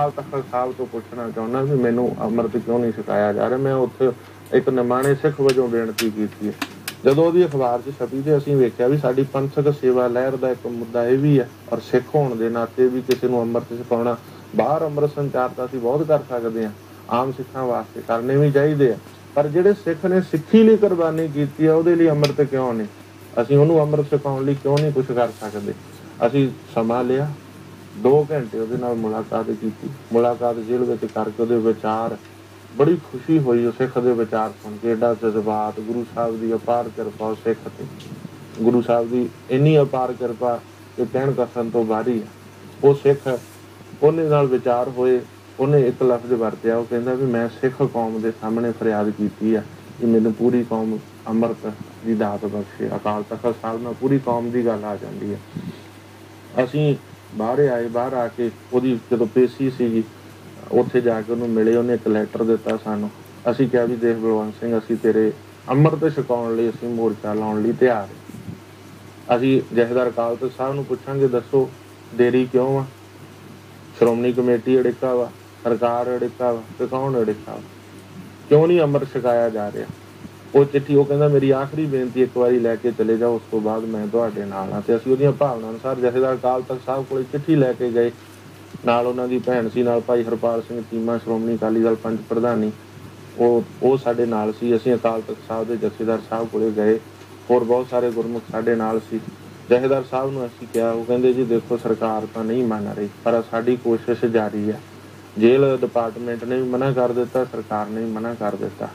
ਅਕਾਲ ਤਖਤ ਸਾਹਿਬ ਤੋਂ ਪੁੱਛਣਾ ਚਾਹੁੰਦਾ ਵੀ ਮੈਨੂੰ ਅੰਮ੍ਰਿਤ ਕਿਉਂ ਨਹੀਂ ਛਕਾਇਆ ਜਾ ਰਿਹਾ? ਮੈਂ ਉੱਥੇ ਇੱਕ ਨਿਮਾਣੇ ਸਿੱਖ ਵਜੋਂ ਬੇਨਤੀ ਕੀਤੀ ਹੈ। ਜਦੋਂ ਉਹਦੀ ਅਖਬਾਰ 'ਚ ਛਪੀ ਤੇ ਅਸੀਂ ਵੇਖਿਆ ਵੀ ਸਾਡੀ ਪੰਥਕ ਸੇਵਾ ਲਹਿਰ ਦਾ ਇੱਕ ਮੁੱਦਾ ਇਹ ਵੀ ਹੈ ਔਰ ਸਿੱਖ ਹੋਣ ਦੇ ਨਾਤੇ ਵੀ ਕਿਸੇ ਨੂੰ ਅੰਮ੍ਰਿਤ ਛਕਾਉਣਾ, ਬਾਹਰ ਅੰਮ੍ਰਿਤ ਸੰਚਾਰ ਤਾਂ ਅਸੀਂ ਬਹੁਤ ਕਰ ਸਕਦੇ ਹਾਂ, ਆਮ ਸਿੱਖਾਂ ਵਾਸਤੇ ਕਰਨੇ ਵੀ ਚਾਹੀਦੇ ਆ। ਪਰ ਜਿਹੜੇ ਸਿੱਖ ਨੇ ਸਿੱਖੀ ਲਈ ਕੁਰਬਾਨੀ ਕੀਤੀ ਆ, ਉਹਦੇ ਲਈ ਅੰਮ੍ਰਿਤ ਕਿਉਂ ਨਹੀਂ? ਅਸੀਂ ਉਹਨੂੰ ਅੰਮ੍ਰਿਤ ਛਕਾਉਣ ਲਈ ਕਿਉਂ ਨਹੀਂ ਕੁਝ ਕਰ ਸਕਦੇ? ਅਸੀਂ ਸਮਾਂ ਲਿਆ 2 ਘੰਟੇ ਉਹਦੇ ਨਾਲ ਮੁਲਾਕਾਤ ਕੀਤੀ। ਮੁਲਾਕਾਤ ਜੇਲ੍ਹ ਵਿੱਚ ਕਰਕੇ ਉਹਦੇ ਵਿਚਾਰ, ਬੜੀ ਖੁਸ਼ੀ ਹੋਈ ਉਹ ਸਿੱਖ ਦੇ ਵਿਚਾਰ ਸੁਣ ਕੇ। ਏਡਾ ਜਜ਼ਬਾਤ, ਗੁਰੂ ਸਾਹਿਬ ਦੀ ਅਪਾਰ ਕਿਰਪਾ ਸਿੱਖ ਤੇ। ਗੁਰੂ ਸਾਹਿਬ ਦੀ ਇੰਨੀ ਅਪਾਰ ਕਿਰਪਾ ਕਿ ਕਹਿਣ ਕਸਨ ਤੋਂ ਬਾਹਰੀ ਹੈ ਉਹ ਸਿੱਖ ਉਹਨੇ ਨਾਲ ਵਿਚਾਰ ਹੋਏ, ਉਹਨੇ ਇੱਕ ਲਫ਼ਜ਼ ਵਰਤਿਆ, ਉਹ ਕਹਿੰਦਾ ਵੀ ਮੈਂ ਸਿੱਖ ਕੌਮ ਦੇ ਸਾਹਮਣੇ ਫਰਿਆਦ ਕੀਤੀ ਆ ਕਿ ਮੈਨੂੰ ਪੂਰੀ ਕੌਮ ਅੰਮ੍ਰਿਤ ਦੀ ਦਾਤ ਬਖਸ਼ੇ। ਅਕਾਲ ਤਖਤ ਸਾਹਿਬ ਨਾਲ ਪੂਰੀ ਕੌਮ ਦੀ ਗੱਲ ਆ ਜਾਂਦੀ ਹੈ ਅਸੀਂ ਬਾਹਰ ਆਏ, ਬਾਹਰ ਆ ਕੇ ਉਹਦੀ ਜਦੋਂ ਪੇਸ਼ੀ ਸੀਗੀ, ਉੱਥੇ ਜਾ ਕੇ ਉਹਨੂੰ ਮਿਲੇ, ਉਹਨੇ ਇੱਕ ਲੈਟਰ ਦਿੱਤਾ ਸਾਨੂੰ। ਅਸੀਂ ਕਿਹਾ ਵੀ ਦੇਖ ਬਲਵੰਤ ਸਿੰਘ, ਅਸੀਂ ਤੇਰੇ ਅੰਮ੍ਰਿਤ ਛਕਾਉਣ ਲਈ, ਅਸੀਂ ਮੋਰਚਾ ਲਾਉਣ ਲਈ ਤਿਆਰ ਅਸੀਂ ਜਹੇਦਾਰ ਕਾਲਤ ਤਖਤ ਸਾਹਿਬ ਨੂੰ ਪੁੱਛਾਂਗੇ, ਦੱਸੋ, ਦੇਰੀ ਕਿਉਂ ਆ? ਸ਼੍ਰੋਮਣੀ ਕਮੇਟੀ ਅੜਿੱਕਾ ਵਾ, ਸਰਕਾਰ ਅੜਿੱਕਾ ਵਾ ਤੇ ਕੌਣ ਅੜਿੱਕਾ ਵਾ? ਕਿਉਂ ਨਹੀਂ ਅੰਮ੍ਰਿਤ ਛਕਾਇਆ ਜਾ ਰਿਹਾ? ਉਹ ਚਿੱਠੀ, ਉਹ ਕਹਿੰਦਾ, ਮੇਰੀ ਆਖਰੀ ਬੇਨਤੀ ਇੱਕ ਵਾਰੀ ਲੈ ਕੇ ਚਲੇ ਜਾਓ, ਉਸ ਤੋਂ ਬਾਅਦ ਮੈਂ ਤੁਹਾਡੇ ਨਾਲ ਆ ਤੇ ਅਸੀਂ ਉਹਦੀਆਂ ਭਾਵਨਾ ਅਨੁਸਾਰ ਜਥੇਦਾਰ ਅਕਾਲ ਤਖਤ ਸਾਹਿਬ ਕੋਲੇ ਚਿੱਠੀ ਲੈ ਕੇ ਗਏ। ਨਾਲ ਉਹਨਾਂ ਦੀ ਭੈਣ ਸੀ, ਨਾਲ ਭਾਈ ਹਰਪਾਲ ਸਿੰਘ ਚੀਮਾ, ਸ਼੍ਰੋਮਣੀ ਅਕਾਲੀ ਦਲ ਪੰਜ ਪ੍ਰਧਾਨੀ। ਉਹ ਉਹ ਸਾਡੇ ਨਾਲ ਸੀ। ਅਸੀਂ ਅਕਾਲ ਤਖਤ ਸਾਹਿਬ ਦੇ ਜਥੇਦਾਰ ਸਾਹਿਬ ਕੋਲੇ ਗਏ। ਹੋਰ ਬਹੁਤ ਸਾਰੇ ਗੁਰਮੁਖ ਸਾਡੇ ਨਾਲ ਸੀ। ਜਥੇਦਾਰ ਸਾਹਿਬ ਨੂੰ ਅਸੀਂ ਕਿਹਾ, ਉਹ ਕਹਿੰਦੇ, ਜੀ ਦੇਖੋ, ਸਰਕਾਰ ਤਾਂ ਨਹੀਂ ਮੰਨ ਰਹੀ, ਪਰ ਸਾਡੀ ਕੋਸ਼ਿਸ਼ ਜਾਰੀ ਹੈ। ਜੇਲ੍ਹ ਡਿਪਾਰਟਮੈਂਟ ਨੇ ਵੀ ਮਨਾ ਕਰ ਦਿੱਤਾ, ਸਰਕਾਰ ਨੇ ਵੀ ਮਨਾ ਕਰ ਦਿੱਤਾ।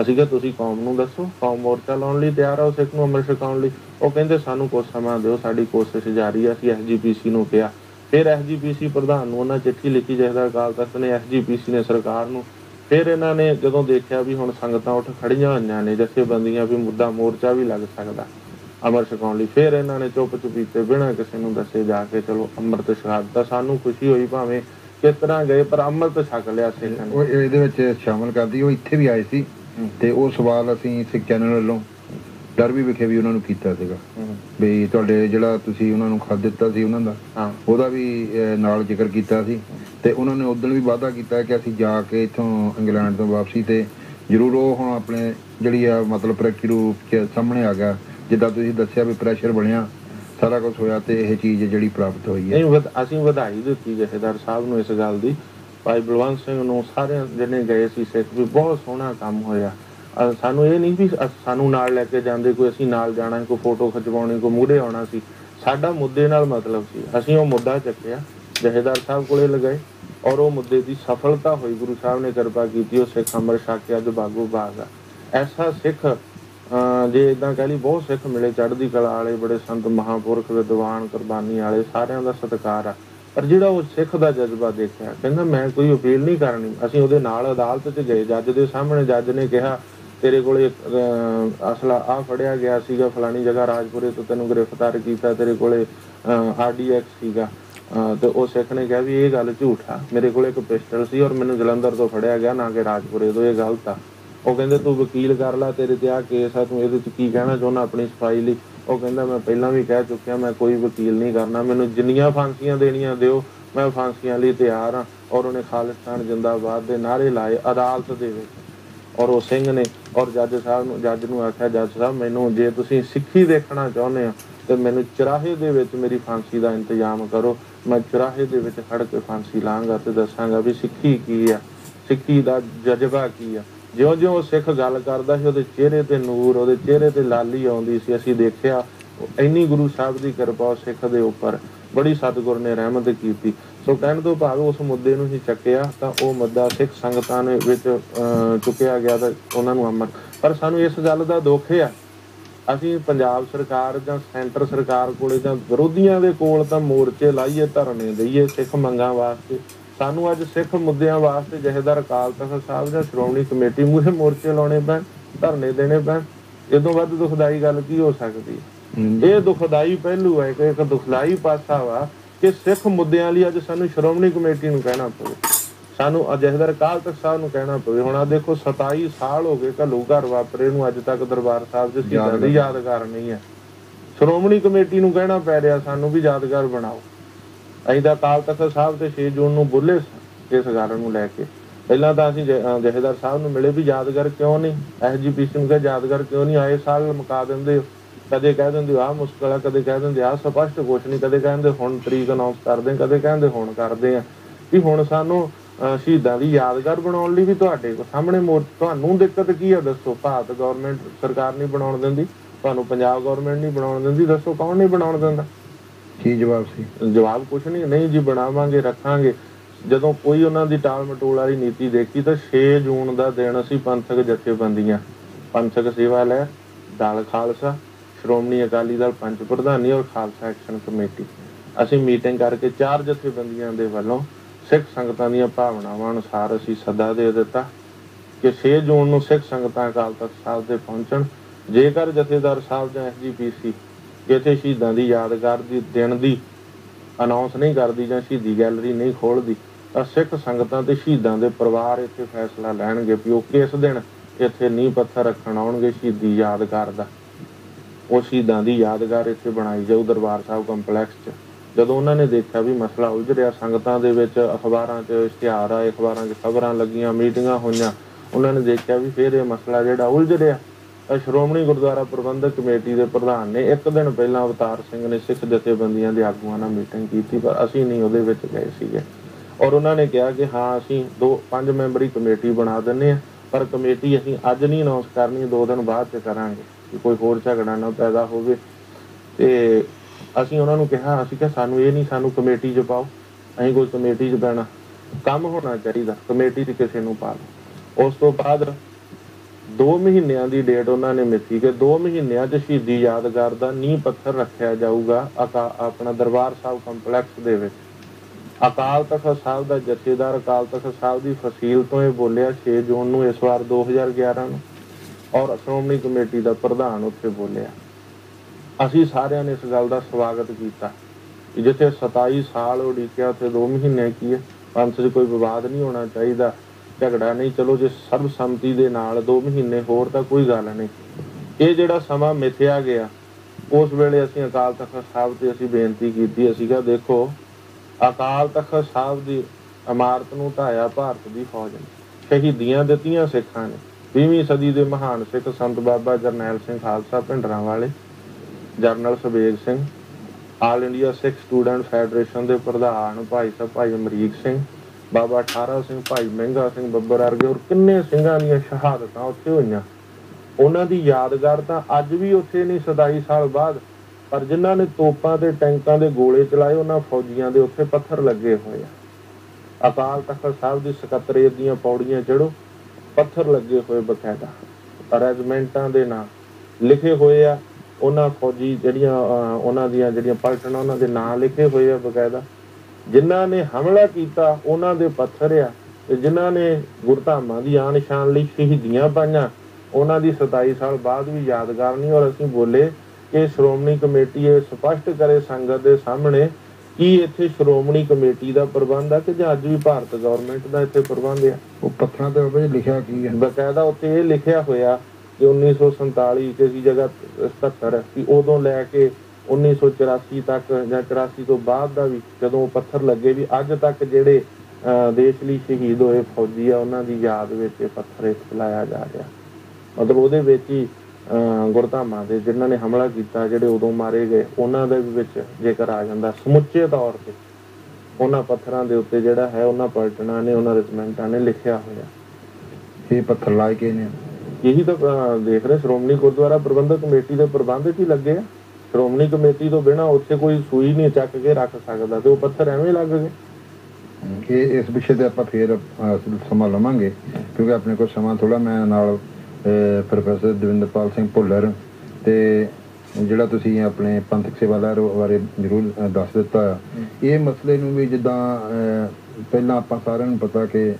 ਅਸੀਂ ਕਿਹਾ, ਤੁਸੀਂ ਕੌਮ ਨੂੰ ਦੱਸੋ, ਕੌਮ ਮੋਰਚਾ ਲਾਉਣ ਲਈ ਤਿਆਰ ਆ, ਉਹ ਸਿੱਖ ਨੂੰ ਅੰਮ੍ਰਿਤ ਛਕਾਉਣ ਲਈ। ਉਹ ਕਹਿੰਦੇ, ਸਾਨੂੰ ਕੁਝ ਸਮਾਂ ਦਿਓ, ਸਾਡੀ ਕੋਸ਼ਿਸ਼ ਜਾਰੀ ਆ, ਅਸੀਂ ਐਸਜੀਪੀਸੀ ਨੂੰ ਕਿਹਾ। ਫਿਰ ਐਸਜੀਪੀਸੀ ਪ੍ਰਧਾਨ ਨੂੰ ਉਹਨਾਂ ਚਿੱਠੀ ਲਿਖੀ ਜਥੇਦਾਰ ਅਕਾਲ ਤਖਤ ਨੇ ਐਸਜੀਪੀਸੀ ਨੇ ਸਰਕਾਰ ਨੂੰ। ਫਿਰ ਇਹਨਾਂ ਨੇ ਜਦੋਂ ਦੇਖਿਆ ਵੀ ਹੁਣ ਸੰਗਤਾਂ ਉੱਠ ਖੜੀਆਂ ਹੋਈਆਂ ਨੇ, ਜਥੇਬੰਦੀਆਂ ਵੀ, ਮੁੱਦਾ ਮੋਰਚਾ ਵੀ ਲੱਗ ਸਕਦਾ ਅਮਰ ਛਕਾਉਣ ਲਈ, ਫਿਰ ਇਹਨਾਂ ਨੇ ਚੁੱਪ ਚੁਪੀਤੇ ਬਿਨਾਂ ਕਿਸੇ ਨੂੰ ਦੱਸੇ ਜਾ ਕੇ, ਚਲੋ, ਅੰਮ੍ਰਿਤ ਛਕਾ ਦਿੱਤਾ, ਸਾਨੂੰ ਖੁਸ਼ੀ ਹੋਈ ਭਾਵੇਂ ਕਿਸ ਤਰ੍ਹਾਂ ਗਏ, ਪਰ ਅੰਮ੍ਰਿਤ ਛਕ ਲਿਆ ਸਿੱਖਾਂ ਨੇ। ਉਹ ਇਹਦੇ ਵਿੱਚ ਸ਼ਾਮਲ ਕਰਦੀ, ਉਹ ਇੱਥੇ ਵੀ ਆਏ ਸੀ। ਤੇ ਉਹ ਸਵਾਲ ਅਸੀਂ ਸਿੱਖ ਚੈਨਲ ਵੱਲੋਂ ਡਰਬੀ ਵਿਖੇ ਵੀ ਉਹਨਾਂ ਨੂੰ ਕੀਤਾ ਸੀਗਾ। ਵੀ ਤੁਹਾਡੇ ਜਿਹੜਾ ਤੁਸੀਂ ਉਹਨਾਂ ਨੂੰ ਖਤ ਦਿੱਤਾ ਸੀ ਉਹਨਾਂ ਦਾ ਉਹਦਾ ਵੀ ਨਾਲ ਜ਼ਿਕਰ ਕੀਤਾ ਸੀ। ਤੇ ਉਹਨਾਂ ਨੇ ਉਦੋਂ ਵੀ ਵਾਅਦਾ ਕੀਤਾ ਕਿ ਅਸੀਂ ਜਾ ਕੇ ਇਥੋਂ ਇੰਗਲੈਂਡ ਤੋਂ ਵਾਪਸੀ ਤੇ ਜ਼ਰੂਰ ਉਹ ਹੁਣ ਆਪਣੇ ਜਿਹੜੀ ਆ ਮਤਲਬ ਪ੍ਰੈਕਟਿਕ ਰੂਪ ਚ ਸਾਹਮਣੇ ਆ ਗਿਆ। ਜਿੱਦਾਂ ਤੁਸੀਂ ਦੱਸਿਆ ਵੀ ਪ੍ਰੈਸ਼ਰ ਬਣਿਆ ਸਾਰਾ ਕੁਝ ਹੋਇਆ ਤੇ ਇਹ ਚੀਜ਼ ਜਿਹੜੀ ਪ੍ਰਾਪਤ ਹੋਈ ਹੈ। ਨਹੀਂ ਅਸੀਂ ਵਧਾਈ ਦਿੱਤੀ ਜਥੇਦਾਰ ਸਾਹਿਬ ਨੂੰ ਇਸ ਗੱਲ ਦੀ। ਭਾਈ ਬਲਵੰਤ ਸਿੰਘ ਨੂੰ ਸਾਰਿਆਂ ਜਿਹਨੇ ਗਏ ਸੀ ਸਿੱਖ ਵੀ ਬਹੁਤ ਸੋਹਣਾ ਕੰਮ ਹੋਇਆ। ਸਾਨੂੰ ਇਹ ਨਹੀਂ ਵੀ ਸਾਨੂੰ ਨਾਲ ਲੈ ਕੇ ਜਾਂਦੇ, ਕੋਈ ਅਸੀਂ ਨਾਲ ਜਾਣਾ, ਕੋਈ ਫੋਟੋ ਖਿਚਵਾਉਣੀ, ਕੋਈ ਮੂਹਰੇ ਆਉਣਾ ਸੀ। ਸਾਡਾ ਮੁੱਦੇ ਨਾਲ ਮਤਲਬ ਸੀ। ਅਸੀਂ ਉਹ ਮੁੱਦਾ ਚੱਕਿਆ ਜਥੇਦਾਰ ਸਾਹਿਬ ਕੋਲੇ ਲਗਾਏ ਔਰ ਉਹ ਮੁੱਦੇ ਦੀ ਸਫਲਤਾ ਹੋਈ। ਗੁਰੂ ਸਾਹਿਬ ਨੇ ਕਿਰਪਾ ਕੀਤੀ, ਉਹ ਸਿੱਖ ਅਮਰ ਛਕ ਕੇ ਅੱਜ ਬਾਗੋ ਬਾਗ ਆ। ਐਸਾ ਸਿੱਖ, ਅਹ ਜੇ ਇਦਾਂ ਕਹਿ ਲਈ ਬਹੁਤ ਸਿੱਖ ਮਿਲੇ। ਚੜ੍ਹਦੀ ਕਲਾ ਵਾਲੇ, ਬੜੇ ਸੰਤ ਮਹਾਪੁਰਖ, ਵਿਦਵਾਨ, ਕੁਰਬਾਨੀ ਵਾਲੇ, ਸਾਰਿਆਂ ਦਾ ਸਤਿਕਾਰ ਆ। ਪਰ ਜਿਹੜਾ ਉਹ ਸਿੱਖ ਦਾ ਜਜ਼ਬਾ ਦੇਖਿਆ ਕਹਿੰਦਾ ਮੈਂ ਕੋਈ ਅਪੀਲ ਨਹੀਂ ਕਰਨੀ। ਅਸੀਂ ਉਹਦੇ ਨਾਲ ਅਦਾਲਤ 'ਚ ਗਏ, ਜੱਜ ਦੇ ਸਾਹਮਣੇ ਜੱਜ ਨੇ ਕਿਹਾ, ਤੇਰੇ ਕੋਲੇ ਅਸਲਾ ਆ ਫੜਿਆ ਗਿਆ ਸੀਗਾ, ਫਲਾਣੀ ਜਗ੍ਹਾ ਰਾਜਪੁਰੇ ਤੋਂ ਤੈਨੂੰ ਗ੍ਰਿਫਤਾਰ ਕੀਤਾ, ਤੇਰੇ ਕੋਲੇ ਆਰਡੀਐਕਸ ਸੀਗਾ। ਤੇ ਉਹ ਸਿੱਖ ਨੇ ਕਿਹਾ ਵੀ ਇਹ ਗੱਲ ਝੂਠ ਆ। ਮੇਰੇ ਕੋਲੇ ਇੱਕ ਪਿਸਟਲ ਸੀ ਔਰ ਮੈਨੂੰ ਜਲੰਧਰ ਤੋਂ ਫੜਿਆ ਗਿਆ, ਨਾ ਕਿ ਰਾਜਪੁਰੇ ਤੋਂ, ਇਹ ਗਲਤ ਆ। ਉਹ ਕਹਿੰਦੇ, ਤੂੰ ਵਕੀਲ ਕਰ ਲੈ, ਤੇਰੇ ਤੇ ਆ ਕੇਸ ਆ, ਤੂੰ ਇਹਦੇ ਚ ਕੀ ਕਹਿਣਾ ਚਾਹੁੰਦਾ, ਆਪਣੀ ਸਫ਼ਾਈ ਲਈ? ਉਹ ਕਹਿੰਦਾ, ਮੈਂ ਪਹਿਲਾਂ ਵੀ ਕਹਿ ਚੁੱਕਿਆ, ਮੈਂ ਕੋਈ ਵਕੀਲ ਨਹੀਂ ਕਰਨਾ। ਮੈਨੂੰ ਜਿੰਨੀਆਂ ਫਾਂਸੀਆਂ ਦੇਣੀਆਂ ਦਿਓ, ਮੈਂ ਫਾਂਸੀਆਂ ਲਈ ਤਿਆਰ ਹਾਂ। ਔਰ ਉਹਨੇ ਖਾਲਿਸਤਾਨ ਜਿੰਦਾਬਾਦ ਦੇ ਨਾਰੇ ਲਾਏ, ਅਦਾਲਤ ਦੇ ਵਿੱਚ। ਔਰ ਉਹ ਸਿੰਘ ਨੇ, ਔਰ ਜੱਜ ਸਾਹਿਬ ਨੂੰ, ਜੱਜ ਨੂੰ ਆਖਿਆ, ਜੱਜ ਸਾਹਿਬ, ਮੈਨੂੰ ਜੇ ਤੁਸੀਂ ਸਿੱਖੀ ਦੇਖਣਾ ਚਾਹੁੰਦੇ ਹੋ, ਤੇ ਮੈਨੂੰ ਚਰਾਹੇ ਦੇ ਵਿੱਚ ਮੇਰੀ ਫਾਂਸੀ ਦਾ ਇੰਤਜ਼ਾਮ ਕਰੋ। ਮੈਂ ਚਰਾਹੇ ਦੇ ਵਿੱਚ ਖੜ ਕੇ ਫਾਂਸੀ ਲਾਂਗਾ ਤੇ ਦੱਸਾਂਗਾ ਵੀ ਸਿੱਖੀ ਕੀ ਆ, ਸਿੱਖੀ ਦਾ ਜਜ਼ਬਾ ਕੀ ਆ। ਜਿਉਂ-ਜਿਉਂ ਉਹ ਸਿੱਖ ਗੱਲ ਕਰਦਾ ਸੀ ਉਹਦੇ ਚਿਹਰੇ ਤੇ ਨੂਰ ਉਹਦੇ ਚਿਹਰੇ ਤੇ ਲਾਲੀ ਆਉਂਦੀ ਸੀ। ਅਸੀਂ ਦੇਖਿਆ ਇੰਨੀ ਗੁਰੂ ਸਾਹਿਬ ਦੀ ਕਿਰਪਾ ਸਿੱਖ ਦੇ ਉੱਪਰ ਬੜੀ ਸਤਿਗੁਰ ਨੇ ਰਹਿਮਤ ਕੀਤੀ। ਸੋ ਕਹਿਣ ਤੋਂ ਭਾਵ ਉਸ ਮੁੱਦੇ ਨੂੰ ਹੀ ਚੱਕਿਆ ਤਾਂ ਉਹ ਮੁੱਦਾ ਸਿੱਖ ਸੰਗਤਾਂ ਦੇ ਵਿੱਚ ਅਹ, ਚੁੱਕਿਆ ਗਿਆ ਤਾਂ ਉਹਨਾਂ ਨੂੰ ਅਮਰ। ਪਰ ਸਾਨੂੰ ਇਸ ਗੱਲ ਦਾ ਦੁੱਖ ਹੈ ਅਸੀਂ ਪੰਜਾਬ ਸਰਕਾਰ ਜਾਂ ਸੈਂਟਰ ਸਰਕਾਰ ਕੋਲੇ ਜਾਂ ਵਿਰੋਧੀਆਂ ਦੇ ਕੋਲ ਤਾਂ ਮੋਰਚੇ ਲਾਈਏ ਧਰਨੇ ਦਈਏ ਸਿੱਖ ਮੰਗਾਂ ਵਾਸਤੇ ਸਾਨੂੰ ਅੱਜ ਸਿੱਖ ਮੁੱਦਿਆਂ ਵਾਸਤੇ ਜਹੇਦਾਰ ਅਕਾਲ ਤਖਤ ਸਾਹਿਬ ਜਾਂ ਸ਼੍ਰੋਮਣੀ ਕਮੇਟੀ ਮੂਹਰੇ ਮੋਰਚੇ ਲਾਉਣੇ ਪੈਣ ਧਰਨੇ ਦੇਣੇ ਪੈਣ ਇਦੋਂ ਵੱਧ ਦੁਖਦਾਈ ਗੱਲ ਕੀ ਹੋ ਸਕਦੀ? ਇਹ ਦੁਖਦਾਈ ਪਹਿਲੂ ਹੈ ਕਿ ਇੱਕ ਦੁਖਦਾਈ ਪਾਸਾ ਵਾ ਕਿ ਸਿੱਖ ਮੁੱਦਿਆਂ ਲਈ ਅੱਜ ਸਾਨੂੰ ਸ਼੍ਰੋਮਣੀ ਕਮੇਟੀ ਨੂੰ ਕਹਿਣਾ ਪਵੇ। ਸਾਨੂੰ ਅਜਹਦਰ ਅਕਾਲ ਤਖਤ ਸਾਹਿਬ ਨੂੰ ਕਹਿਣਾ ਪਵੇ। ਹੁਣ ਆ ਦੇਖੋ 27 ਸਾਲ ਹੋ ਗਏ ਘੱਲੂ ਘਰ ਵਾਪਰੇ ਨੂੰ ਅੱਜ ਤੱਕ ਦਰਬਾਰ ਸਾਹਿਬ ਸਿੱਧਾ ਦੀ ਯਾਦਗਾਰ ਨਹੀਂ ਹੈ। ਸ਼੍ਰੋਮਣੀ ਕਮੇਟੀ ਨੂੰ ਕਹਿਣਾ ਪੈ ਰਿਹਾ ਸਾਨੂੰ ਵੀ ਯਾਦਗਾਰ ਬਣਾਓ। ਅਸੀਂ ਤਾਂ ਅਕਾਲ ਤਖਤ ਸਾਹਿਬ ਤੇ 6 ਜੂਨ ਨੂੰ ਬੋਲੇ ਇਸ ਗੱਲ ਨੂੰ ਲੈ ਕੇ। ਪਹਿਲਾਂ ਤਾਂ ਅਸੀਂ ਜ- ਸਾਹਿਬ ਨੂੰ ਮਿਲੇ ਵੀ ਯਾਦਗਾਰ ਕਿਉਂ ਨਹੀਂ? ਐਸਜੀਪੀਸੀ ਨੂੰ ਕਿਹਾ, ਯਾਦਗਾਰ ਕਿਉਂ ਨਹੀਂ? ਆਏ ਸਾਲ ਮੁਕਾ ਦਿੰਦੇ ਕਦੇ ਕਹਿ ਦਿੰਦੇ ਆ ਮੁਸ਼ਕਲ ਕਦੇ ਕਹਿ ਦਿੰਦੇ ਆ ਸਪਸ਼ਟ ਕੁਛ ਨਹੀਂ। ਕਦੇ ਕਹਿੰਦੇ, ਹੁਣ ਤਰੀਕ ਅਨਾਉਂਸ ਕਰਦੇ ਕਦੇ ਕਹਿੰਦੇ, ਹੁਣ ਕਰਦੇ ਆ ਵੀ ਹੁਣ ਸਾਨੂੰ ਸ਼ਹੀਦਾਂ ਦੀ ਯਾਦਗਾਰ ਬਣਾਉਣ ਲਈ ਵੀ ਤੁਹਾਡੇ ਸਾਹਮਣੇ ਮੋ- ਤੁਹਾਨੂੰ ਦਿੱਕਤ ਕੀ ਆ ਦੱਸੋ? ਭਾਰਤ ਗਵਰਨਮੈਂਟ ਸਰਕਾਰ ਨਹੀਂ ਬਣਾਉਣ ਦਿੰਦੀ। ਤੁਹਾਨੂੰ ਪੰਜਾਬ ਗਵਰਨਮੈਂਟ ਨਹੀਂ ਬਣਾਉਣ ਦਿੰਦੀ। ਦੱਸੋ ਕੌਣ ਨਹੀਂ ਬਣਾਉਣ ਦਿੰਦਾ? ਕੀ ਜਵਾਬ ਸੀ? ਜਵਾਬ ਕੁਛ ਨਹੀਂ ਨਹੀਂ ਜੀ ਬਣਾਵਾਂਗੇ, ਰੱਖਾਂਗੇ। ਜਦੋਂ ਕੋਈ ਉਹਨਾਂ ਦੀ ਟਾਲ ਮਟੋਲ ਵਾਲੀ ਨੀਤੀ ਦੇਖੀ ਤਾਂ 6 ਜੂਨ ਦਾ ਦਿਨ ਅਸੀਂ ਪੰਥਕ ਜਥੇਬੰਦੀਆਂ, ਪੰਥਕ ਸੇਵਾ ਲੈ ਦਲ ਖਾਲਸਾ, ਸ਼੍ਰੋਮਣੀ ਅਕਾਲੀ ਦਲ ਪੰਜ ਪ੍ਰਧਾਨੀ ਔਰ ਖਾਲਸਾ ਐਕਸ਼ਨ ਕਮੇਟੀ। ਅਸੀਂ ਮੀਟਿੰਗ ਕਰਕੇ ਚਾਰ ਜਥੇਬੰਦੀਆਂ ਦੇ ਵੱਲੋਂ ਸਿੱਖ ਸੰਗਤਾਂ ਦੀਆਂ ਭਾਵਨਾਵਾਂ ਅਨੁਸਾਰ ਅਸੀਂ ਸੱਦਾ ਦੇ ਦਿੱਤਾ ਕਿ 6 ਜੂਨ ਨੂੰ ਸਿੱਖ ਸੰਗਤਾਂ ਅਕਾਲ ਤਖਤ ਸਾਹਿਬ ਦੇ ਪਹੁੰਚਣ। ਜੇਕਰ ਜਥੇਦਾਰ ਸਾਹਿਬ ਜਾਂ ਐਸਜੀਪੀਸੀ ਜਿੱਥੇ ਸ਼ਹੀਦਾਂ ਦੀ ਯਾਦਗਾਰ ਦੀ ਦਿਨ ਦੀ ਅਨਾਉਂਸ ਨਹੀਂ ਕਰਦੀ ਜਾਂ ਸ਼ਹੀਦੀ ਗੈਲਰੀ ਨਹੀਂ ਖੋਲਦੀ ਤਾਂ ਸਿੱਖ ਸੰਗਤਾਂ ਤੇ ਸ਼ਹੀਦਾਂ ਦੇ ਪਰਿਵਾਰ ਇੱਥੇ ਫੈਸਲਾ ਲੈਣਗੇ ਵੀ ਉਹ ਕਿਸ ਦਿਨ ਇੱਥੇ ਨੀਂਹ ਪੱਥਰ ਰੱਖਣ ਆਉਣਗੇ ਸ਼ਹੀਦੀ ਯਾਦਗਾਰ ਦਾ। ਉਹ ਸ਼ਹੀਦਾਂ ਦੀ ਯਾਦਗਾਰ ਇੱਥੇ ਬਣਾਈ ਜਾਊ ਦਰਬਾਰ ਸਾਹਿਬ ਕੰਪਲੈਕਸ 'ਚ। ਜਦੋਂ ਉਹਨਾਂ ਨੇ ਦੇਖਿਆ ਵੀ ਮਸਲਾ ਉਲਝ ਰਿਹਾ ਸੰਗਤਾਂ ਦੇ ਵਿੱਚ ਅਖਬਾਰਾਂ 'ਚ ਇਸ਼ਤਿਹਾਰ ਆਏ, ਅਖਬਾਰਾਂ 'ਚ ਖਬਰਾਂ ਲੱਗੀਆਂ, ਮੀਟਿੰਗਾਂ ਹੋਈਆਂ, ਉਹਨਾਂ ਨੇ ਦੇਖਿਆ ਵੀ ਫਿਰ ਇਹ ਮਸਲਾ ਜਿਹੜਾ ਉਲਝ ਰਿਹਾ। ਸ਼੍ਰੋਮਣੀ ਗੁਰਦੁਆਰਾ ਪ੍ਰਬੰਧਕ ਕਮੇਟੀ ਦੇ ਪ੍ਰਧਾਨ ਨੇ ਇੱਕ ਦਿਨ ਪਹਿਲਾਂ ਅਵਤਾਰ ਸਿੰਘ ਨੇ ਸਿੱਖ ਜਥੇਬੰਦੀਆਂ ਦੇ ਆਗੂਆਂ ਨਾਲ ਮੀਟਿੰਗ ਕੀਤੀ, ਪਰ ਅਸੀਂ ਨਹੀਂ ਉਹਦੇ ਵਿੱਚ ਗਏ ਸੀਗੇ। ਔਰ ਉਹਨਾਂ ਨੇ ਕਿਹਾ ਕਿ ਹਾਂ, ਅਸੀਂ ਦੋ ਪੰਜ ਮੈਂਬਰੀ ਕਮੇਟੀ ਬਣਾ ਦਿੰਨੇ ਆ ਪਰ ਕਮੇਟੀ ਅਸੀਂ ਅੱਜ ਨਹੀਂ ਅਨਾਉਂਸ ਕਰਨੀ, ਦੋ ਦਿਨ ਬਾਅਦ ਚ ਕਰਾਂਗੇ, ਕਿ ਕੋਈ ਹੋਰ ਝਗੜਾ ਨਾ ਪੈਦਾ ਹੋਵੇ। ਤੇ ਅਸੀਂ ਉਹਨਾਂ ਨੂੰ ਕਿਹਾ, ਅਸੀਂ ਕਿ ਸਾਨੂੰ ਇਹ ਨਹੀਂ, ਸਾਨੂੰ ਕਮੇਟੀ 'ਚ ਪਾਓ, ਅਸੀਂ ਕੋਈ ਕਮੇਟੀ 'ਚ ਪੈਣਾ ਕੰਮ ਹੋਣਾ ਚਾਹੀਦਾ, ਕਮੇਟੀ 'ਚ ਕਿਸੇ ਨੂੰ ਪਾ ਲਓ। ਉਸ ਤੋਂ ਬਾਅਦ 2 ਮਹੀਨਿਆਂ ਦੀ ਡੇਟ ਉਹਨਾਂ ਨੇ ਮਿੱਥੀ ਕਿ 2 ਮਹੀਨਿਆਂ 'ਚ ਸ਼ਹੀਦੀ ਯਾਦਗਾਰ ਦਾ ਨੀਂਹ ਪੱਥਰ ਰੱਖਿਆ ਜਾਊਗਾ ਆਪਣਾ ਦਰਬਾਰ ਸਾਹਿਬ ਕੰਪਲੈਕਸ ਦੇ ਵਿੱਚ। ਅਕਾਲ ਤਖਤ ਸਾਹਿਬ ਦਾ ਜਥੇਦਾਰ ਅਕਾਲ ਤਖਤ ਸਾਹਿਬ ਦੀ ਫਸੀਲ ਤੋਂ ਇਹ ਬੋਲਿਆ 6 ਜੂਨ ਨੂੰ ਇਸ ਵਾਰ 2011 ਨੂੰ ਔਰ ਸ਼੍ਰੋਮਣੀ ਕਮੇਟੀ ਦਾ ਪ੍ਰਧਾਨ ਉੱਥੇ ਬੋਲਿਆ। ਅਸੀਂ ਸਾਰਿਆਂ ਨੇ ਇਸ ਗੱਲ ਦਾ ਸਵਾਗਤ ਕੀਤਾ ਜਿੱਥੇ 27 ਸਾਲ ਉਡੀਕਿਆ, ਉੱਥੇ 2 ਮਹੀਨੇ ਕੀ ਹੈ? ਪੰਥ 'ਚ ਕੋਈ ਵਿਵਾਦ ਨਹੀਂ ਹੋਣਾ ਚਾਹੀਦਾ। ਝਗੜਾ ਨਹੀਂ, ਚਲੋ ਜੇ ਸਰਬਸੰਮਤੀ ਦੇ ਨਾਲ 2 ਮਹੀਨੇ ਹੋਰ ਤਾਂ ਕੋਈ ਗੱਲ ਨਹੀਂ। ਇਹ ਜਿਹੜਾ ਸਮਾਂ ਮਿਥਿਆ ਗਿਆ, ਉਸ ਵੇਲੇ ਅਸੀਂ ਅਕਾਲ ਤਖਤ ਸਾਹਿਬ ਤੇ ਅਸੀਂ ਬੇਨਤੀ ਕੀਤੀ, ਅਸੀਂ ਕਿਹਾ ਦੇਖੋ, ਅਕਾਲ ਤਖਤ ਸਾਹਿਬ ਦੀ ਇਮਾਰਤ ਨੂੰ ਢਾਇਆ ਭਾਰਤ ਦੀ ਫੌਜ ਨੇ, ਸ਼ਹੀਦੀਆਂ ਦਿੱਤੀਆਂ ਸਿੱਖਾਂ ਨੇ 20ਵੀਂ ਸਦੀ ਦੇ ਮਹਾਨ ਸਿੱਖ ਸੰਤ Baba Jarnail Singh Khalsa Bhindranwale, general Shabeg Singh, all India Sikh student federation ਦੇ ਪ੍ਰਧਾਨ ਭਾਈ ਸਾਹਿਬ ਭਾਈ ਅਮਰੀਕ ਸਿੰਘ ਬਾਬਾ ਠਾਰਾ ਸਿੰਘ, ਭਾਈ ਮਹਿੰਗਾ ਸਿੰਘ, ਬੱਬਰ ਵਰਗੇ ਹੋਰ ਕਿੰਨੇ ਸਿੰਘਾਂ ਦੀਆਂ ਸ਼ਹਾਦਤਾਂ ਉੱਥੇ ਹੋਈਆਂ। ਉਹਨਾਂ ਦੀ ਯਾਦਗਾਰ ਤਾਂ ਅੱਜ ਵੀ ਉੱਥੇ ਨਹੀਂ 27 ਸਾਲ ਬਾਅਦ, ਪਰ ਜਿਨ੍ਹਾਂ ਨੇ ਤੋਪਾਂ ਤੇ ਟੈਂਕਾਂ ਦੇ ਗੋਲੇ ਚਲਾਏ, ਉਹਨਾਂ ਫੌਜੀਆਂ ਦੇ ਉੱਥੇ ਪੱਥਰ ਲੱਗੇ ਹੋਏ ਆ। ਅਕਾਲ ਤਖਤ ਸਾਹਿਬ ਦੀ ਸਕੱਤਰੇਤ ਦੀਆਂ ਪੌੜੀਆਂ ਚੜੋ ਪੱਥਰ ਲੱਗੇ ਹੋਏ ਬਕਾਇਦਾ। ਰੈਜੀਮੈਂਟਾਂ ਦੇ ਨਾਂ ਲਿਖੇ ਹੋਏ ਆ, ਉਹਨਾਂ ਫੌਜੀ ਜਿਹੜੀਆਂ ਉਹਨਾਂ ਦੀਆਂ ਜਿਹੜੀਆਂ ਪਲਟਨਾਂ ਉਹਨਾਂ ਦੇ ਨਾਂ ਲਿਖੇ ਹੋਏ ਆ ਬਕਾਇਦਾ। ਜਿਨ੍ਹਾਂ ਨੇ ਹਮਲਾ ਕੀਤਾ ਉਹਨਾਂ ਦੇ ਪੱਥਰ ਆ ਤੇ ਜਿਨ੍ਹਾਂ ਨੇ ਗੁਰਧਾਮਾਂ ਦੀ ਆਨ ਸ਼ਾਨ ਲਈ ਸ਼ਹੀਦੀਆਂ ਪਾਈਆਂ ਉਹਨਾਂ ਦੀ 27 ਸਾਲ ਬਾਅਦ ਵੀ ਯਾਦਗਾਰ ਨਹੀਂ ਔਰ ਅਸੀਂ ਬੋਲੇ ਕਿ ਸ਼੍ਰੋਮਣੀ ਕਮੇਟੀ ਇਹ ਸਪਸ਼ਟ ਕਰੇ ਸੰਗਤ ਦੇ ਸਾਹਮਣੇ ਕੀ ਇੱਥੇ ਸ਼੍ਰੋਮਣੀ ਕਮੇਟੀ ਦਾ ਪ੍ਰਬੰਧ ਆ ਕਿ ਜਾਂ ਅੱਜ ਵੀ ਭਾਰਤ ਗਵਰਨਮੈਂਟ ਦਾ ਇੱਥੇ ਪ੍ਰਬੰਧ ਆ। ਉਹ ਪੱਥਰਾਂ ਤੇ ਜੀ ਲਿਖਿਆ ਕੀ ਹੈ ਬਕਾਇਦਾ ਉੱਤੇ ਇਹ ਲਿਖਿਆ ਹੋਇਆ ਕਿ 1947 ਕਿਸੇ ਜਗ੍ਹਾ 77 ਕਿ ਉਦੋਂ ਲੈ ਕੇ 1984 ਤੱਕ ਜਾਂ 84 ਤੋਂ ਬਾਅਦ ਦਾ ਵੀ ਜਦੋਂ ਪੱਥਰ ਲੱਗੇ ਵੀ ਅੱਜ ਤੱਕ ਜਿਹੜੇ ਦੇਸ਼ ਲਈ ਸ਼ਹੀਦ ਹੋਏ ਫੌਜੀ ਆ ਉਹਨਾਂ ਦੀ ਯਾਦ ਵਿੱਚ ਇਹ ਪੱਥਰ ਇੱਥੇ ਲਾਇਆ ਜਾ ਰਿਹਾ। ਮਤਲਬ ਉਹਦੇ ਵਿੱਚ ਹੀ ਗੁਰਧਾਮਾਂ ਦੇ ਜਿਨ੍ਹਾਂ ਨੇ ਹਮਲਾ ਕੀਤਾ ਜਿਹੜੇ ਉਦੋਂ ਮਾਰੇ ਗਏ ਉਹਨਾਂ ਦੇ ਵਿੱਚ ਜੇਕਰ ਆ ਜਾਂਦਾ ਸਮੁੱਚੇ ਤੌਰ ਤੇ ਉਹਨਾਂ ਪੱਥਰਾਂ ਦੇ ਉੱਤੇ ਜਿਹੜਾ ਹੈ ਉਹਨਾਂ ਪਲਟਨਾਂ ਨੇ ਉਹਨਾਂ ਰਜਮੈਂਟਾਂ ਨੇ ਲਿਖਿਆ ਹੋਇਆ। ਇਹ ਪੱਥਰ ਲਾਏ ਕੇ ਨੇ ਇਹੀ ਤਾਂ ਦੇਖ ਰਹੇ ਸ਼੍ਰੋਮਣੀ ਗੁਰਦੁਆਰਾ ਪ੍ਰਬੰਧਕ ਕਮੇਟੀ ਦੇ ਪ੍ਰਬੰਧ 'ਚ ਹੀ ਲੱਗੇ ਆ। ਸ਼੍ਰੋਮਣੀ ਕਮੇਟੀ ਤੋਂ ਬਿਨਾ ਉੱਥੇ ਕੋਈ ਸੂਈ ਨਹੀਂ ਚੱਕ ਕੇ ਰੱਖ ਸਕਦਾ ਤੇ ਉਹ ਪੱਥਰ ਐਵੇਂ ਲੱਗ ਗਏ। ਇਹ ਇਸ ਵਿਸ਼ੇ ਤੇ ਆਪਾਂ ਫੇਰ ਸਮਾਂ ਲਵਾਂਗੇ, ਕਿਉਂਕਿ ਆਪਣੇ ਕੋਲ ਸਮਾਂ ਥੋੜਾ ਮੈਂ ਨਾਲ ਪ੍ਰੋਫੈਸਰ ਦਵਿੰਦਰਪਾਲ ਸਿੰਘ ਭੁੱਲਰ ਤੇ ਜਿਹੜਾ ਤੁਸੀਂ ਆਪਣੇ ਪੰਥਕ ਸੇਵਾ ਲਹਿਰ ਬਾਰੇ ਜ਼ਰੂਰ ਦੱਸ ਦਿੱਤਾ ਇਹ ਮਸਲੇ ਨੂੰ ਵੀ ਜਿੱਦਾਂ ਪਹਿਲਾਂ ਆਪਾਂ ਸਾਰਿਆਂ ਨੂੰ ਪਤਾ ਕਿ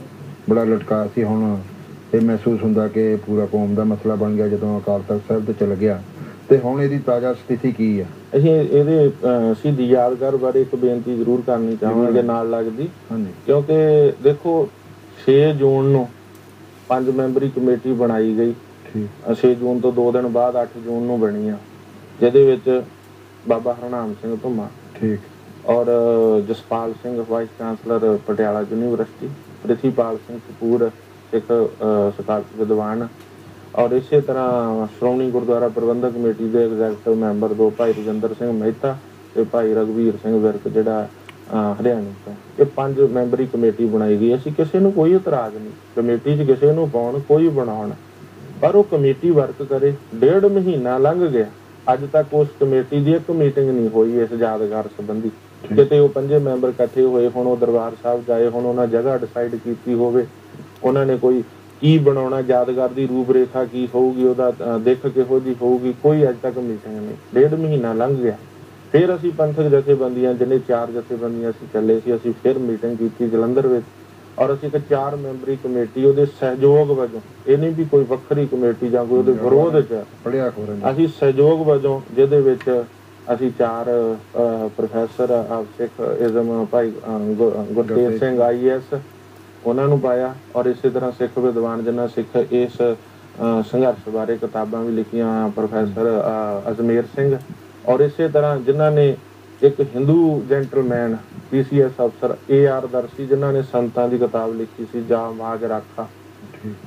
ਬੜਾ ਲਟਕਾ ਸੀ ਹੁਣ ਇਹ ਮਹਿਸੂਸ ਹੁੰਦਾ ਕਿ ਪੂਰਾ ਕੌਮ ਦਾ ਮਸਲਾ ਬਣ ਗਿਆ ਜਦੋਂ ਅਕਾਲ ਤਖਤ ਸਾਹਿਬ ਤੇ ਚਲ ਗਿਆ। ਤੇ ਹੁਣ ਇਹਦੀ ਤਾਜ਼ਾ ਸਥਿਤੀ ਕੀ ਆ? ਅਸੀਂ ਇਹਦੇ ਸ਼ਹੀਦੀ ਯਾਦਗਾਰ ਬਾਰੇ ਇੱਕ ਬੇਨਤੀ ਜ਼ਰੂਰ ਕਰਨੀ ਚਾਹਾਂਗੇ ਨਾਲ ਲੱਗਦੀ। ਕਿਉਂਕਿ ਦੇਖੋ 6 ਜੂਨ ਨੂੰ ਪੰਜ ਮੈਂਬਰੀ ਕਮੇਟੀ ਬਣਾਈ ਗਈ। ਠੀਕ। 6 ਜੂਨ ਤੋਂ 2 ਦਿਨ ਬਾਅਦ 8 ਜੂਨ ਨੂੰ ਬਣੀ ਆ। ਜਿਹਦੇ ਵਿੱਚ ਬਾਬਾ ਹਰਨਾਮ ਸਿੰਘ ਧੁੰਮਾ ਠੀਕ। ਔਰ Jaspal Singh vice chancellor Patiala university Prithipal Singh Kapoor ਇੱਕ ਅਹ, ਸਕਾਲਤ ਵਿਦਵਾਨ ਔਰ ਇਸੇ ਤਰ੍ਹਾਂ ਸ਼੍ਰੋਮਣੀ ਗੁਰਦੁਆਰਾ ਪ੍ਰਬੰਧਕ ਕਮੇਟੀ ਦੇ ਐਗਜ਼ੈਕਟਿਵ ਮੈਂਬਰ ਦੋ ਭਾਈ ਰਜਿੰਦਰ ਸਿੰਘ ਮਹਿਤਾ ਤੇ ਭਾਈ ਰਗਵੀਰ ਸਿੰਘ ਵਿਰਕ ਜਿਹੜਾ ਹਰਿਆਣੇ ਤੋਂ। ਇਹ ਪੰਜ ਮੈਂਬਰੀ ਕਮੇਟੀ ਬਣਾਈ ਗਈ। ਅਸੀਂ ਕਿਸੇ ਨੂੰ ਕੋਈ ਇਤਰਾਜ਼ ਨਹੀਂ। ਕਮੇਟੀ 'ਚ ਕਿਸੇ ਨੂੰ ਪਾਉਣ ਕੋਈ ਬਣਾਉਣ। ਪਰ ਉਹ ਕਮੇਟੀ ਵਰਕ ਕਰੇ। ਡੇਢ ਮਹੀਨਾ ਲੰਘ ਗਿਆ। ਅੱਜ ਤੱਕ ਉਸ ਕਮੇਟੀ ਦੀ ਇੱਕ ਮੀਟਿੰਗ ਨਹੀਂ ਹੋਈ ਇਸ ਯਾਦਗਾਰ ਸੰਬੰਧੀ। ਕਿਤੇ ਉਹ ਪੰਜੇ ਮੈਂਬਰ ਇਕੱਠੇ ਹੋਏ ਹੁਣ ਉਹ ਦਰਬਾਰ ਸਾਹਿਬ ਜਾਏ ਹੁਣ ਉਹਨਾਂ ਜਗ੍ਹਾ ਡਿਸਾਈਡ ਕੀਤੀ ਹੋਵੇ। ਉਹਨਾਂ ਨੇ ਕੋਈ ਕੀ ਬਣਾਉਣਾ ਯਾਦਗਾਰ ਦੀ ਰੂਪਰੇਖਾ ਕੀ ਹੋਊਗੀ ਉਹਦਾ ਦਿੱਖ ਕਿਹੋ ਜੀ ਹੋਊਗੀ ਕੋਈ ਅੱਜ ਤੱਕ ਮੀਟਿੰਗ ਨਹੀਂ। ਡੇਢ ਮਹੀਨਾ ਲੰਘ ਗਿਆ। ਫਿਰ ਅਸੀਂ ਪੰਥਕ ਜਥੇਬੰਦੀਆਂ ਜਿਹਨੇ ਚਾਰ ਜਥੇਬੰਦੀਆਂ ਅਸੀਂ ਚੱਲੇ ਸੀ ਅਸੀਂ ਫਿਰ ਮੀਟਿੰਗ ਕੀਤੀ ਜਲੰਧਰ ਵਿੱਚ। ਔਰ ਅਸੀਂ ਇੱਕ ਚਾਰ ਮੈਂਬਰੀ ਕਮੇਟੀ ਉਹਦੇ ਸਹਿਯੋਗ ਵਜੋਂ ਇਹ ਨਹੀਂ ਵੀ ਕੋਈ ਵੱਖਰੀ ਕਮੇਟੀ ਜਾਂ ਕੋਈ ਉਹਦੇ ਵਿਰੋਧ 'ਚ। ਪੜਿਆ ਖੋਰਨ ਅਸੀਂ ਸਹਿਯੋਗ ਵਜੋਂ ਜਿਹਦੇ ਵਿੱਚ ਅਸੀਂ ਚਾਰ ਪ੍ਰੋਫੈਸਰ ਆਫ ਸਿੱਖ ਇਜ਼ਮ ਭਾਈ ਅਹ, ਗੁ- ਗੁਰਤੇਜ ਸਿੰਘ ਆਈਐਸ ਉਹਨਾਂ ਨੂੰ ਪਾਇਆ ਔਰ ਇਸੇ ਤਰ੍ਹਾਂ ਸਿੱਖ ਵਿਦਵਾਨ ਜਿਨ੍ਹਾਂ ਸਿੱਖ ਇਸ ਸੰਘਰਸ਼ ਬਾਰੇ ਕਿਤਾਬਾਂ ਵੀ ਲਿਖੀਆਂ ਪ੍ਰੋਫੈਸਰ ਅਜਮੇਰ ਸਿੰਘ ਔਰ ਇਸੇ ਤਰ੍ਹਾਂ ਜਿਨ੍ਹਾਂ ਨੇ ਇੱਕ ਹਿੰਦੂ ਜੈਂਟਲਮੈਨ ਪੀਸੀਐਸ ਅਫਸਰ ਏ ਆਰ ਦਰਸ਼ੀ ਜਿਨ੍ਹਾਂ ਨੇ ਸੰਤਾਂ ਦੀ ਕਿਤਾਬ ਲਿਖੀ ਸੀ ਜਾਂ ਮਾਜ ਰਾਖਾ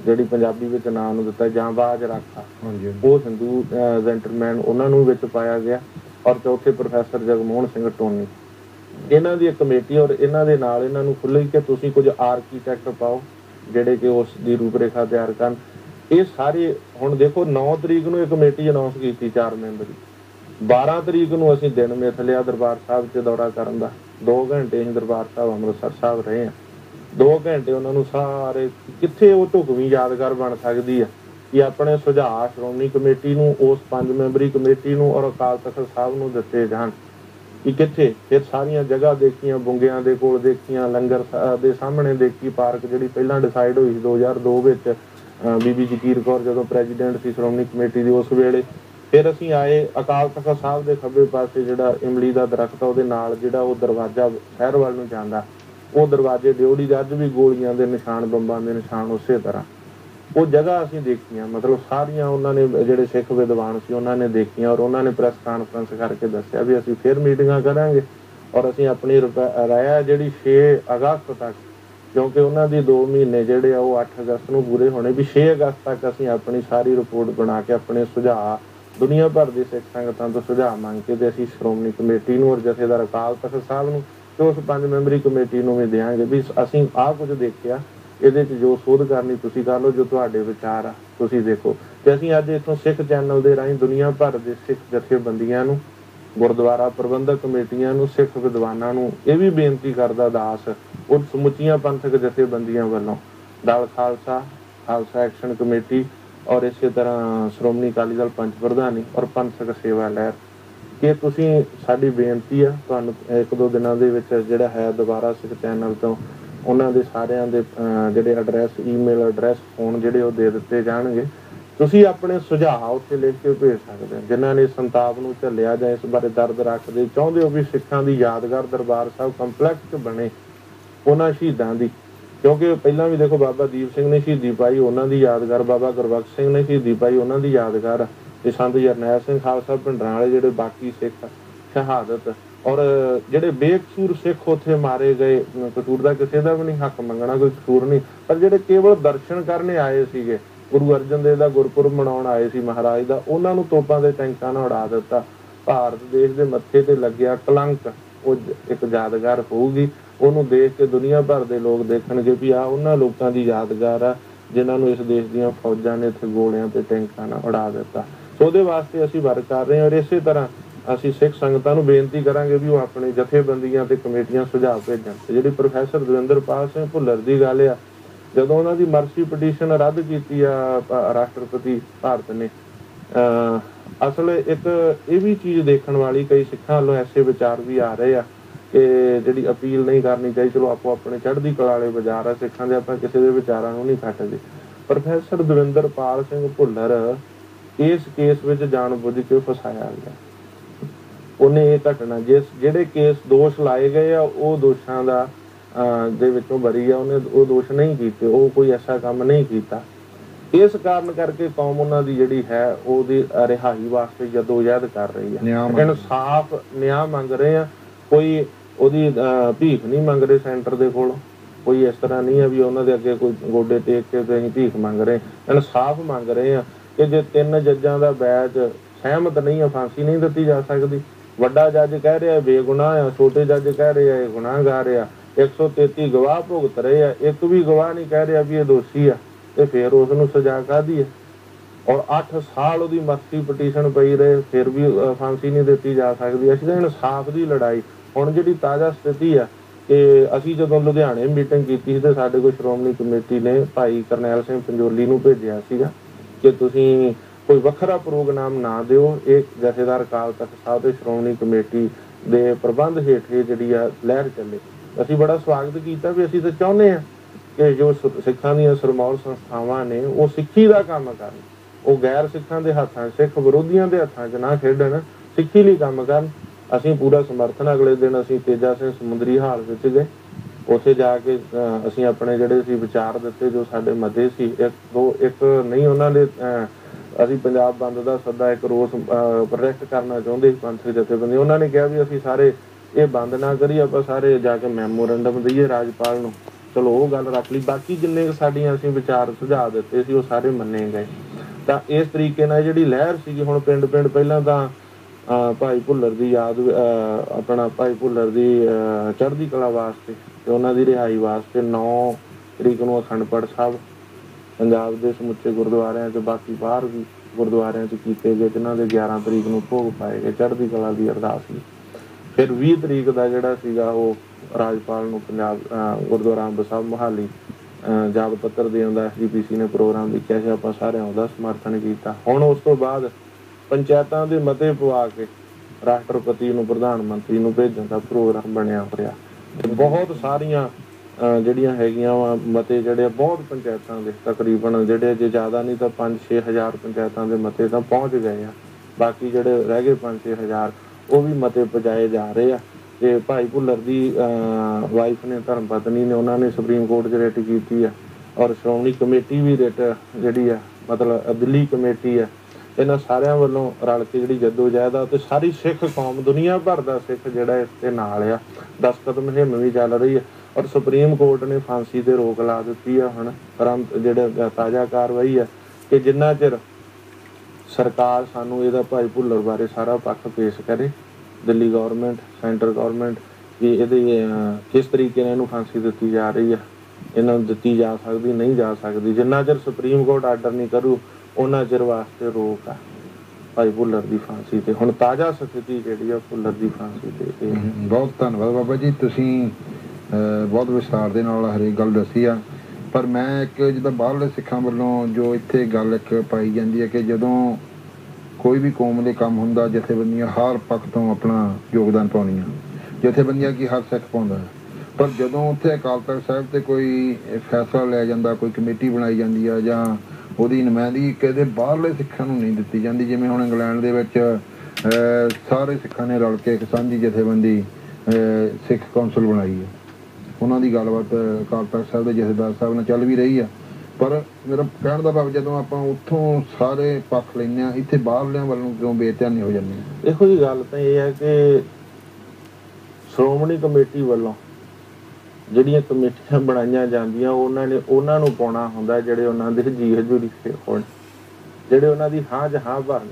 ਜਿਹੜੀ ਪੰਜਾਬੀ ਵਿੱਚ ਨਾਮ ਨੂੰ ਦਿੱਤਾ ਜਾਂ ਬਾਜ ਰਾਖਾ। ਹਾਂਜੀ ਉਹ ਹਿੰਦੂ ਜੈਂਟਲਮੈਨ ਉਹਨਾਂ ਨੂੰ ਵਿੱਚ ਪਾਇਆ ਗਿਆ ਔਰ ਚੌਥੇ ਪ੍ਰੋਫੈਸਰ ਜਗਮੋਹਨ ਸਿੰਘ ਟੋਨੀ। ਇਹਨਾਂ ਦੀ ਕਮੇਟੀ ਔਰ ਇਹਨਾਂ ਦੇ ਨਾਲ ਇਹਨਾਂ ਨੂੰ ਖੁੱਲ੍ਹੀ ਕਿ ਤੁਸੀਂ ਕੁਝ ਆਰਕੀਟੈਕਟ ਪਾਓ, ਜਿਹੜੇ ਕਿ ਉਸ ਦੀ ਰੂਪਰੇਖਾ ਤਿਆਰ ਕਰਨ। ਇਹ ਸਾਰੇ ਹੁਣ ਦੇਖੋ 9 ਤਰੀਕ ਨੂੰ ਇਹ ਕਮੇਟੀ ਅਨਾਉਂਸ ਕੀਤੀ ਚਾਰ ਮੈਂਬਰੀ। 12 ਤਰੀਕ ਨੂੰ ਅਸੀਂ ਦਿਨ ਮਿਥ ਲਿਆ ਦਰਬਾਰ ਸਾਹਿਬ 'ਚ ਦੌਰਾ ਕਰਨ ਦਾ। 2 ਘੰਟੇ ਅਸੀਂ ਦਰਬਾਰ ਸਾਹਿਬ ਅੰਮ੍ਰਿਤਸਰ ਸਾਹਿਬ ਰਹੇ ਆ 2 ਘੰਟੇ ਉਹਨਾਂ ਨੂੰ ਸਾਰੇ ਕਿੱਥੇ ਉਹ ਢੁਕਵੀਂ ਯਾਦਗਾਰ ਬਣ ਸਕਦੀ ਆ ਕਿ ਆਪਣੇ ਸੁਝਾਅ ਸ਼੍ਰੋਮਣੀ ਕਮੇਟੀ ਨੂੰ, ਉਸ ਪੰਜ ਮੈਂਬਰੀ ਕਮੇਟੀ ਨੂੰ ਔਰ ਅਕਾਲ ਤਖਤ ਸਾਹਿਬ ਨੂੰ ਦਿੱਤੇ ਜਾਣ। ਕਿ ਕਿੱਥੇ? ਫਿਰ ਸਾਰੀਆਂ ਜਗ੍ਹਾ ਦੇਖੀਆਂ, ਬੁੰਗਿਆਂ ਦੇ ਕੋਲ ਦੇਖੀਆਂ, ਲੰਗਰ ਦੇ ਸਾਹਮਣੇ ਦੇਖੀ ਪਾਰਕ ਜਿਹੜੀ ਪਹਿਲਾਂ ਡਿਸਾਈਡ ਹੋਈ ਸੀ 2002 ਵਿੱਚ। ਬੀਬੀ ਜਗੀਰ ਕੌਰ ਜਦੋਂ ਪ੍ਰੈਜ਼ੀਡੈਂਟ ਸੀ, ਸ਼੍ਰੋਮਣੀ ਕਮੇਟੀ ਦੀ ਉਸ ਵੇਲੇ। ਫਿਰ ਅਸੀਂ ਆਏ ਅਕਾਲ ਤਖਤ ਸਾਹਿਬ ਦੇ ਖੱਬੇ ਪਾਸੇ ਜਿਹੜਾ ਇਮਲੀ ਦਾ ਦਰਖਤ ਆ, ਉਹਦੇ ਨਾਲ ਜਿਹੜਾ ਉਹ ਦਰਵਾਜ਼ਾ ਸ਼ਹਿਰ ਵੱਲ ਨੂੰ ਜਾਂਦਾ। ਉਹ ਦਰਵਾਜ਼ੇ ਡਿਉੜੀ ਦੇ ਅੱਜ ਵੀ ਗੋਲੀਆਂ ਦੇ ਨਿਸ਼ਾਨ, ਬੰਬਾਂ ਦੇ ਨਿਸ਼ਾਨ ਉਸੇ ਤਰ੍ਹਾਂ। ਉਹ ਜਗ੍ਹਾ ਅਸੀਂ ਦੇਖੀਆਂ, ਮਤਲਬ ਸਾਰੀਆਂ ਉਹਨਾਂ ਨੇ, ਜਿਹੜੇ ਸਿੱਖ ਵਿਦਵਾਨ ਸੀ, ਉਹਨਾਂ ਨੇ ਦੇਖੀਆਂ ਔਰ ਉਹਨਾਂ ਨੇ ਪ੍ਰੈਸ ਕਾਨਫਰੰਸ ਕਰਕੇ ਦੱਸਿਆ ਵੀ ਅਸੀਂ ਫਿਰ ਮੀਟਿੰਗਾਂ ਕਰਾਂਗੇ ਔਰ ਅਸੀਂ ਆਪਣੀ ਰੁਪੈ- ਰਾਇ ਜਿਹੜੀ 6 ਅਗਸਤ ਤੱਕ, ਕਿਉਂਕਿ ਉਹਨਾਂ ਦੀ 2 ਮਹੀਨੇ ਜਿਹੜੇ ਆ ਉਹ 8 ਅਗਸਤ ਨੂੰ ਪੂਰੇ ਹੋਣੇ, ਵੀ 6 ਅਗਸਤ ਤੱਕ ਅਸੀਂ ਆਪਣੀ ਸਾਰੀ ਰਿਪੋਰਟ ਬਣਾ ਕੇ ਆਪਣੇ ਸੁਝਾਅ, ਦੁਨੀਆ ਭਰ ਦੇ ਸਿੱਖ ਸੰਗਤਾਂ ਤੋਂ ਸੁਝਾਅ ਮੰਗ ਕੇ ਤੇ ਅਸੀਂ ਸ਼੍ਰੋਮਣੀ ਕਮੇਟੀ ਨੂੰ ਔਰ ਜਥੇਦਾਰ ਅਕਾਲ ਤਖਤ ਸਾਹਿਬ ਨੂੰ ਤੇ ਉਸ ਪੰਜ ਮੈਂਬਰੀ ਕਮੇਟੀ ਨੂੰ ਵੀ ਦੇਵਾਂਗੇ ਵੀ ਅਸੀਂ ਆਹ ਕੁਝ ਦੇਖਿਆ ਇਹਦੇ 'ਚ ਜੋ ਸੋਧ ਕਰਨੀ ਤੁਸੀਂ ਕਰ ਲਓ ਜੋ ਤੁਹਾਡੇ ਵਿਚਾਰ ਆ, ਤੁਸੀਂ ਦੇਖੋ। ਤੇ ਅਸੀਂ ਅੱਜ ਇੱਥੋਂ ਸਿੱਖ ਚੈਨਲ ਦੇ ਰਾਹੀਂ ਦੁਨੀਆ ਭਰ ਦੇ ਸਿੱਖ ਜਥੇਬੰਦੀਆਂ ਨੂੰ, ਗੁਰਦੁਆਰਾ ਪ੍ਰਬੰਧਕ ਕਮੇਟੀਆਂ ਨੂੰ, ਸਿੱਖ ਵਿਦਵਾਨਾਂ ਨੂੰ ਇਹ ਵੀ ਬੇਨਤੀ ਕਰਦਾ ਦਾਸ, ਉਹ ਸਮੁੱਚੀਆਂ ਪੰਥਕ ਜਥੇਬੰਦੀਆਂ ਵੱਲੋਂ। ਦਲ ਖਾਲਸਾ ਖਾਲਸਾ ਐਕਸ਼ਨ ਕਮੇਟੀ ਔਰ ਇਸੇ ਤਰ੍ਹਾਂ ਸ਼੍ਰੋਮਣੀ ਅਕਾਲੀ ਦਲ ਪੰਚ ਪ੍ਰਧਾਨੀ ਔਰ ਪੰਥਕ ਸੇਵਾ ਲਹਿਰ। ਕਿ ਤੁਸੀਂ, ਸਾਡੀ ਬੇਨਤੀ ਆ, ਤੁਹਾਨੂੰ ਇੱਕ ਦੋ ਦਿਨਾਂ ਦੇ ਵਿੱਚ ਜਿਹੜਾ ਹੈ ਦੁਬਾਰਾ ਸਿੱਖ ਚੈਨਲ ਤੋਂ ਉਹਨਾਂ ਦੇ ਸਾਰਿਆਂ ਦੇ ਜਿਹੜੇ ਐਡਰੈਸ ਈਮੇਲ ਐਡਰੈਸ ਫੋਨ ਜਿਹੜੇ ਉਹ ਦੇ ਦਿੱਤੇ ਜਾਣਗੇ। ਤੁਸੀਂ ਆਪਣੇ ਸੁਝਾਅ ਉੱਥੇ ਲਿਖ ਕੇ ਭੇਜ ਸਕਦੇ ਹੋ। ਜਿਨ੍ਹਾਂ ਨੇ ਸੰਤਾਪ ਨੂੰ ਝੱਲਿਆ ਜਾਂ ਇਸ ਬਾਰੇ ਦਰਦ ਰੱਖਦੇ ਚਾਹੁੰਦੇ ਹੋ ਵੀ ਸਿੱਖਾਂ ਦੀ ਯਾਦਗਾਰ ਦਰਬਾਰ ਸਾਹਿਬ ਕੰਪਲੈਕਸ ਬਣੇ, ਉਹਨਾਂ ਸ਼ਹੀਦਾਂ ਦੀ। ਕਿਉਂਕਿ ਪਹਿਲਾਂ ਵੀ ਦੇਖੋ ਬਾਬਾ ਦੀਪ ਸਿੰਘ ਨੇ ਸ਼ਹੀਦੀ ਪਾਈ, ਉਹਨਾਂ ਦੀ ਯਾਦਗਾਰ ਬਾਬਾ ਗੁਰਬਖਸ਼ ਸਿੰਘ ਨੇ ਸ਼ਹੀਦੀ ਪਾਈ, ਉਹਨਾਂ ਦੀ ਯਾਦਗਾਰ। ਤੇ ਸੰਤ ਜਰਨੈਲ ਸਿੰਘ ਖਾਲਸਾ ਪਿੰਡਰਾਂ ਵਾਲੇ ਜਿਹੜੇ ਬਾਕੀ ਸਿੱਖ, ਸ਼ਹਾਦਤ ਔਰ ਜਿਹੜੇ ਬੇਕਸੂਰ ਸਿੱਖ ਉੱਥੇ ਮਾਰੇ ਗਏ ਕਸੂਰ ਦਾ ਕਿਸੇ ਦਾ ਵੀ ਨਹੀਂ, ਹੱਕ ਮੰਗਣਾ ਕੋਈ ਕਸੂਰ ਨਹੀਂ। ਪਰ ਜਿਹੜੇ ਕੇਵਲ ਦਰਸ਼ਨ ਕਰਨੇ ਆਏ ਸੀਗੇ, ਗੁਰੂ ਅਰਜਨ ਦੇਵ ਦਾ ਗੁਰਪੁਰਬ ਮਨਾਉਣ ਆਏ ਸੀ ਮਹਾਰਾਜ ਦਾ, ਉਹਨਾਂ ਨੂੰ ਤੋਪਾਂ ਦੇ ਟੈਂਕਾਂ ਨਾਲ ਉਡਾ ਦਿੱਤਾ। ਭਾਰਤ ਦੇਸ਼ ਦੇ ਮੱਥੇ ਤੇ ਲੱਗਿਆ ਕਲੰਕ, ਉਹ ਇੱਕ ਯਾਦਗਾਰ ਹੋਊਗੀ। ਉਹਨੂੰ ਦੇਖ ਕੇ ਦੁਨੀਆ ਭਰ ਦੇ ਲੋਕ ਦੇਖਣਗੇ ਵੀ ਆ ਉਹਨਾਂ ਲੋਕਾਂ ਦੀ ਯਾਦਗਾਰ ਆ, ਜਿਨ੍ਹਾਂ ਨੂੰ ਇਸ ਦੇਸ਼ ਦੀਆਂ ਫੌਜਾਂ ਨੇ ਇੱਥੇ ਗੋਲਿਆਂ ਤੇ ਟੈਂਕਾਂ ਨਾਲ ਉਡਾ ਦਿੱਤਾ। ਸੋ ਉਹਦੇ ਵਾਸਤੇ ਅਸੀਂ ਵਰਕ ਕਰ ਰਹੇ ਹਾਂ ਔਰ ਇਸੇ ਤਰ੍ਹਾਂ ਅਸੀਂ ਸਿੱਖ ਸੰਗਤਾਂ ਨੂੰ ਬੇਨਤੀ ਕਰਾਂਗੇ ਵੀ ਉਹ ਆਪਣੇ ਜਥੇਬੰਦੀਆਂ ਤੇ ਕਮੇਟੀਆਂ ਸੁਝਾਅ ਭੇਜਣ। ਤੇ ਜਿਹੜੀ ਪ੍ਰੋਫੈਸਰ ਦਵਿੰਦਰਪਾਲ ਸਿੰਘ ਭੁੱਲਰ ਦੀ ਗੱਲ ਆ, ਜਦੋਂ ਉਹਨਾਂ ਦੀ ਮਰਸੀ ਪਟੀਸ਼ਨ ਰੱਦ ਕੀਤੀ ਆ ਰਾਸ਼ਟਰਪਤੀ ਭਾਰਤ ਨੇ ਅਸਲ ਇੱਕ ਇਹ ਵੀ ਚੀਜ਼ ਦੇਖਣ ਵਾਲੀ ਕਈ ਸਿੱਖਾਂ ਵੱਲੋਂ ਐਸੇ ਵਿਚਾਰ ਵੀ ਆ ਰਹੇ ਆ ਕਿ ਜਿਹੜੀ ਅਪੀਲ ਨਹੀਂ ਕਰਨੀ ਚਾਹੀਦੀ ਚਲੋ ਆਪੋ ਆਪਣੇ ਚੜ੍ਹਦੀ ਕਲਾ ਵਾਲੇ ਬਾਜ਼ਾਰ ਆ ਸਿੱਖਾਂ ਦੇ, ਆਪਾਂ ਕਿਸੇ ਦੇ ਵਿਚਾਰਾਂ ਨੂੰ ਨਹੀਂ ਕੱਟਦੇ ਪ੍ਰੋਫੈਸਰ ਦਵਿੰਦਰਪਾਲ ਸਿੰਘ ਭੁੱਲਰ ਇਸ ਕੇਸ ਵਿੱਚ ਜਾਣਬੁੱਝ ਕੇ ਫਸਾਇਆ ਗਿਆ। ਉਹਨੇ ਇਹ ਘਟਨਾ ਜਿਸ ਜਿਹੜੇ ਕੇਸ ਦੋਸ਼ ਲਾਏ ਗਏ ਆ ਉਹ ਦੋਸ਼ਾਂ ਦਾ ਦੇ ਵਿੱਚੋਂ ਬਰੀ ਆ ਉਹਨੇ ਉਹ ਦੋਸ਼ ਨਹੀਂ ਕੀਤੇ ਉਹ ਕੋਈ ਐਸਾ ਕੰਮ ਨਹੀਂ ਕੀਤਾ। ਇਸ ਕਾਰਨ ਕਰਕੇ ਕੌਮ ਉਹਨਾਂ ਦੀ ਜਿਹੜੀ ਹੈ ਉਹਦੀ ਰਿਹਾਈ ਵਾਸਤੇ ਜਦੋਜਹਿਦ ਕਰ ਰਹੀ ਹੈ ਮੰਗ- ਇਨਸਾਫ ਨਿਆਂ ਮੰਗ ਰਹੇ ਆ ਕੋਈ ਉਹਦੀ ਭੀਖ ਨਹੀਂ ਮੰਗ ਰਹੇ ਸੈਂਟਰ ਦੇ ਕੋਲ। ਕੋਈ ਇਸ ਤਰ੍ਹਾਂ ਨਹੀਂ ਹੈ ਵੀ ਉਹਨਾਂ ਦੇ ਅੱਗੇ ਕੋਈ ਗੋਡੇ ਟੇਕ ਕੇ ਤੇ ਅਸੀਂ ਭੀਖ ਮੰਗ ਰਹੇ। ਇਨਸਾਫ ਮੰਗ ਰਹੇ ਆ ਕਿ ਜੇ ਤਿੰਨ ਜੱਜਾਂ ਦਾ ਬੈਚ ਸਹਿਮਤ ਨਹੀਂ ਆ ਫਾਂਸੀ ਨਹੀਂ ਦਿੱਤੀ ਜਾ ਸਕਦੀ ਵੱਡਾ ਜੱਜ ਕਹਿ ਰਿਹਾ, ਬੇਗੁਨਾਹ ਆ, ਛੋਟੇ ਜੱਜ ਕਹਿ ਰਹੇ ਇਹ ਗੁਨਾਹਗਾਰ ਆ। 133 ਗਵਾਹ ਭੁਗਤ ਰਹੇ ਆ, ਇੱਕ ਵੀ ਗਵਾਹ ਨਹੀਂ ਕਹਿ ਰਿਹਾ ਵੀ ਇਹ ਦੋਸ਼ੀ ਆ, ਤੇ ਫਿਰ ਉਸ ਨੂੰ ਸਜ਼ਾ ਕਾਹਦੀ ਹੈ ਔਰ 8 ਸਾਲ ਉਹਦੀ ਮਸਤੀ ਪਟੀਸ਼ਨ ਪਈ ਰਹੇ, ਫਿਰ ਵੀ ਫਾਂਸੀ ਨਹੀਂ ਦਿੱਤੀ ਜਾ ਸਕਦੀ। ਅਸੀਂ ਤਾਂ ਇਨਸਾਫ ਦੀ ਲੜਾਈ, ਹੁਣ ਜਿਹੜੀ ਤਾਜ਼ਾ ਸਥਿਤੀ ਆ ਕਿ ਅਸੀਂ ਜਦੋਂ ਲੁਧਿਆਣੇ ਮੀਟਿੰਗ ਕੀਤੀ ਸੀ, ਤੇ ਸਾਡੇ ਕੋਲ ਸ਼੍ਰੋਮਣੀ ਕਮੇਟੀ ਨੇ ਭਾਈ ਕਰਨੈਲ ਸਿੰਘ ਪੰਜੋਲੀ ਨੂੰ ਭੇਜਿਆ ਸੀਗਾ, ਕਿ ਤੁਸੀਂ ਕੋਈ ਵੱਖਰਾ ਪ੍ਰੋਗਰਾਮ ਨਾ ਦਿਓ। ਇਹ ਜਥੇਦਾਰ ਅਕਾਲ ਤਖਤ ਸਾਹਿਬ ਤੇ ਸ਼੍ਰੋਮਣੀ ਕਮੇਟੀ ਦੇ ਪ੍ਰਬੰਧ ਹੇਠ ਇਹ ਜਿਹੜੀ ਆ ਲਹਿਰ ਚੱਲੇ। ਅਸੀਂ ਬੜਾ ਸਵਾਗਤ ਕੀਤਾ ਵੀ ਅਸੀਂ ਤਾਂ ਚਾਹੁੰਦੇ ਆ ਕਿ ਜੋ ਸਿੱਖਾਂ ਦੀਆਂ ਸਰਮੌਲ ਸੰਸਥਾਵਾਂ ਨੇ ਉਹ ਸਿੱਖੀ ਦਾ ਕੰਮ ਕਰਨ। ਉਹ ਗੈਰ ਸਿੱਖਾਂ ਦੇ ਹੱਥਾਂ 'ਚ, ਸਿੱਖ ਵਿਰੋਧੀਆਂ ਦੇ ਹੱਥਾਂ 'ਚ ਨਾ ਖੇਡਣ ਸਿੱਖੀ ਲਈ ਕੰਮ ਕਰਨ। ਅਸੀਂ ਪੂਰਾ ਸਮਰਥਨ ਅਗਲੇ ਦਿਨ ਅਸੀਂ ਤੇਜਾ ਸਿੰਘ ਸਮੁੰਦਰੀ ਹਾਲ ਵਿੱਚ ਗਏ। ਉੱਥੇ ਜਾ ਕੇ ਅਸੀਂ ਆਪਣੇ ਜਿਹੜੇ ਸੀ ਵਿਚਾਰ ਦਿੱਤੇ ਜੋ ਸਾਡੇ ਮਤੇ ਸੀ ਇੱਕ ਦੋ ਇੱਕ ਨਹੀਂ ਉਹਨਾਂ ਦੇ ਅਸੀਂ ਪੰਜਾਬ ਬੰਦ ਦਾ ਸੱਦਾ ਇੱਕ ਰੋਸ ਪ੍ਰੋਜੈਕਟ ਕਰਨਾ ਚਾਹੁੰਦੇ ਸੀ ਪੰਥਕ ਜਥੇਬੰਦੀ। ਉਹਨਾਂ ਨੇ ਕਿਹਾ ਵੀ ਅਸੀਂ ਸਾਰੇ ਇਹ ਬੰਦ ਨਾ ਕਰੀ ਆਪਾਂ ਸਾਰੇ ਜਾ ਕੇ ਮੈਮੋਰੰਡਮ ਦਈਏ ਰਾਜਪਾਲ ਨੂੰ। ਚਲੋ ਉਹ ਗੱਲ ਰੱਖ ਲਈ। ਬਾਕੀ ਜਿੰਨੇ ਸਾਡੀਆਂ ਅਸੀਂ ਵਿਚਾਰ ਸੁਝਾਅ ਦਿੱਤੇ ਸੀ ਉਹ ਸਾਰੇ ਮੰਨੇ ਗਏ। ਤਾਂ ਇਸ ਤਰੀਕੇ ਨਾਲ ਜਿਹੜੀ ਲਹਿਰ ਸੀਗੀ ਹੁਣ ਪਿੰਡ ਪਿੰਡ ਪਹਿਲਾਂ ਤਾਂ ਅਹ, ਭਾਈ ਭੁੱਲਰ ਦੀ ਯਾਦ ਅਹ, ਆਪਣਾ ਭਾਈ ਭੁੱਲਰ ਦੀ ਅਹ, ਚੜ੍ਹਦੀ ਕਲਾ ਵਾਸਤੇ ਤੇ ਉਹਨਾਂ ਦੀ ਰਿਹਾਈ ਵਾਸਤੇ 9 ਤਰੀਕ ਨੂੰ ਅਖੰਡ ਪਾਠ ਸਾਹਿਬ ਪੰਜਾਬ ਦੇ ਸਮੁੱਚੇ ਗੁਰਦੁਆਰਿਆਂ 'ਚ ਬਾਕੀ ਬਾਹਰ ਵੀ ਗੁਰਦੁਆਰਿਆਂ 'ਚ ਕੀਤੇ ਗਏ ਜਿਨ੍ਹਾਂ ਦੇ 11 ਤਰੀਕ ਨੂੰ ਭੋਗ ਪਾਏ ਗਏ ਚੜ੍ਹਦੀ ਕਲਾ ਦੀ ਅਰਦਾਸ ਸੀ ਫਿਰ 20 ਤਰੀਕ ਦਾ ਜਿਹੜਾ ਸੀਗਾ ਉਹ ਰਾਜਪਾਲ ਨੂੰ ਪੰਜਾਬ ਗੁਰਦੁਆਰਾ ਅੰਬ ਸਾਹਿਬ ਮੁਹਾਲੀ ਅਹ, ਜਾਬ ਪੱਤਰ ਦੇਣ ਦਾ ਐਸਜੀਪੀਸੀ ਨੇ ਪ੍ਰੋਗਰਾਮ ਲਿਖਿਆ ਸੀ ਆਪਾਂ ਸਾਰਿਆਂ ਉਹਦਾ ਸਮਰਥਨ ਕੀਤਾ। ਹੁਣ ਉਸ ਤੋਂ ਬਾਅਦ ਪੰਚਾਇਤਾਂ ਦੇ ਮਤੇ ਪਵਾ ਕੇ ਰਾਸ਼ਟਰਪਤੀ ਨੂੰ ਪ੍ਰਧਾਨ ਮੰਤਰੀ ਨੂੰ ਭੇਜਣ ਦਾ ਪ੍ਰੋਗਰਾਮ ਬਣਿਆ ਹੋਇਆ। ਬਹੁਤ ਸਾਰੀਆਂ ਜਿਹੜੀਆਂ ਹੈਗੀਆਂ ਵਾ, ਮਤੇ ਜਿਹੜੇ ਆ, ਬਹੁਤ ਪੰਚਾਇਤਾਂ ਦੇ, ਤਕਰੀਬਨ ਜਿਹੜੇ ਜੇ ਜ਼ਿਆਦਾ ਨਹੀਂ ਤਾਂ 5-6 ਹਜ਼ਾਰ ਪੰਚਾਇਤਾਂ ਦੇ ਮਤੇ ਤਾਂ ਪਹੁੰਚ ਗਏ ਆ। ਬਾਕੀ ਜਿਹੜੇ ਰਹਿ ਗਏ 5-6 ਹਜ਼ਾਰ, ਉਹ ਵੀ ਮਤੇ ਪਜਾਏ ਜਾ ਰਹੇ ਆ। ਤੇ ਭਾਈ ਭੁੱਲਰ ਦੀ ਵਾਈਫ ਨੇ ਧਰਮ ਪਤਨੀ ਨੇ, ਉਹਨਾਂ ਨੇ ਸੁਪਰੀਮ ਕੋਰਟ 'ਚ ਰਿਟ ਕੀਤੀ ਆ। ਔਰ ਸ਼੍ਰੋਮਣੀ ਕਮੇਟੀ ਵੀ ਰਿਟ ਜਿਹੜੀ ਆ, ਮਤਲਬ ਦਿੱਲੀ ਕਮੇਟੀ ਆ। ਇਹਨਾਂ ਸਾਰਿਆਂ ਵੱਲੋਂ ਰਲ ਕੇ ਜਿਹੜੀ ਜਦੋਜਹਿਦ ਆ, ਤੇ ਸਾਰੀ ਸਿੱਖ ਕੌਮ, ਦੁਨੀਆ ਭਰ ਦਾ ਸਿੱਖ ਜਿਹੜਾ ਇਸ ਤੇ ਨਾਲ ਆ। ਦਸਤਖਤ ਮੁਹਿੰਮ ਵੀ ਚੱਲ ਰਹੀ ਆ। ਔਰ ਸੁਪਰੀਮ ਕੋਰਟ ਨੇ ਫਾਂਸੀ ਤੇ ਰੋਕ ਲਾ ਦਿੱਤੀ ਆ ਹੁਣ। ਜਿਹੜਾ ਤਾਜ਼ਾ ਕਾਰਵਾਈ ਆ ਕਿ ਜਿੰਨਾ ਚਿਰ ਸਰਕਾਰ ਸਾਨੂੰ ਇਹਦਾ ਭਾਈ ਭੁੱਲਰ ਬਾਰੇ ਸਾਰਾ ਪੱਖ ਪੇਸ਼ ਕਰੇ, ਦਿੱਲੀ ਗਵਰਨਮੈਂਟ ਸੈਂਟਰ ਗਵਰਨਮੈਂਟ ਕਿ ਇਹਦੇ ਕਿਸ ਤਰੀਕੇ ਨਾਲ ਇਹਨੂੰ ਫਾਂਸੀ ਦਿੱਤੀ ਜਾ ਰਹੀ ਆ, ਇਹਨਾਂ ਨੂੰ ਦਿੱਤੀ ਜਾ ਸਕਦੀ, ਨਹੀਂ ਜਾ ਸਕਦੀ, ਜਿੰਨਾ ਚਿਰ ਸੁਪਰੀਮ ਕੋਰਟ ਆਰਡਰ ਨਹੀਂ ਕਰੂ, ਉਹਨਾਂ ਚਿਰ ਵਾਸਤੇ ਰੋਕ ਆ ਭਾਈ ਭੁੱਲਰ ਦੀ ਫਾਂਸੀ ਤੇ। ਹੁਣ ਤਾਜ਼ਾ ਸਥਿਤੀ ਜਿਹੜੀ ਆ, ਭੁੱਲਰ ਦੀ ਫਾਂਸੀ ਤੇ ਬਹੁਤ ਧੰਨਵਾਦ ਬਾਬਾ ਜੀ। ਤੁਸੀਂ ਬਹੁਤ ਵਿਸਥਾਰ ਦੇ ਨਾਲ ਹਰੇਕ ਗੱਲ ਦੱਸੀ ਆ। ਪਰ ਮੈਂ ਇੱਕ ਜਿੱਦਾਂ ਬਾਹਰਲੇ ਸਿੱਖਾਂ ਵੱਲੋਂ ਜੋ ਇੱਥੇ ਗੱਲ ਇੱਕ ਪਾਈ ਜਾਂਦੀ ਹੈ ਕਿ ਜਦੋਂ ਕੋਈ ਵੀ ਕੌਮ ਦੇ ਕੰਮ ਹੁੰਦਾ, ਜਥੇਬੰਦੀਆਂ ਹਰ ਪੱਖ ਤੋਂ ਆਪਣਾ ਯੋਗਦਾਨ ਪਾਉਂਦੀਆਂ। ਜਥੇਬੰਦੀਆਂ ਕੀ ਹਰ ਸਿੱਖ ਪਾਉਂਦਾ। ਹੈ ਪਰ ਜਦੋਂ ਉੱਥੇ ਅਕਾਲ ਤਖਤ ਸਾਹਿਬ ਤੇ ਕੋਈ ਫੈਸਲਾ ਲਿਆ ਜਾਂਦਾ, ਕੋਈ ਕਮੇਟੀ ਬਣਾਈ ਜਾਂਦੀ ਆ ਜਾਂ ਉਹਦੀ ਨੁਮਾਇੰਦਗੀ ਕਦੇ ਬਾਹਰਲੇ ਸਿੱਖਾਂ ਨੂੰ ਨਹੀਂ ਦਿੱਤੀ ਜਾਂਦੀ, ਜਿਵੇਂ ਹੁਣ ਇੰਗਲੈਂਡ ਦੇ ਵਿੱਚ ਸਾਰੇ ਸਿੱਖਾਂ ਨੇ ਰਲ ਕੇ ਇੱਕ ਸਾਂਝੀ ਜਥੇਬੰਦੀ ਸਿੱਖ ਕੌਂਸਲ ਬਣਾਈ ਹੈ। ਉਹਨਾਂ ਦੀ ਗੱਲਬਾਤ ਅਕਾਲ ਤਖਤ ਸਾਹਿਬ ਦੇ ਜਥੇਦਾਰ ਸਾਹਿਬ ਨਾਲ ਚੱਲ ਵੀ ਰਹੀ ਆ। ਪਰ ਮੇਰਾ ਕਹਿਣ ਦਾ ਭਾਵ ਜਦੋਂ ਆਪਾਂ ਉੱਥੋਂ ਸਾਰੇ ਪੱਖ ਲੈਂਦੇ ਆ ਇੱਥੇ ਬਾਹਰਲਿਆਂ ਵੱਲੋਂ ਕਿਉਂ ਬੇਧਿਆਨੀ ਹੋ ਜਾਂਦੇ ਦੇਖੋ ਜੀ, ਗੱਲ ਤਾਂ ਇਹ ਹੈ ਕਿ ਸ਼੍ਰੋਮਣੀ ਕਮੇਟੀ ਵੱਲੋਂ ਜਿਹੜੀਆਂ ਕਮੇਟੀਆਂ ਬਣਾਈਆਂ ਜਾਂਦੀਆਂ, ਉਹਨਾਂ ਨੇ, ਉਹਨਾਂ ਨੂੰ ਪਾਉਣਾ ਹੁੰਦਾ ਜਿਹੜੇ ਉਹਨਾਂ ਦੇ ਜੀ ਹਜ਼ੂਰੀ ਸੇ ਹੋਣ, ਜਿਹੜੇ ਉਹਨਾਂ ਦੀ ਹਾਂ ਜਹਾਂ ਭਰਨ।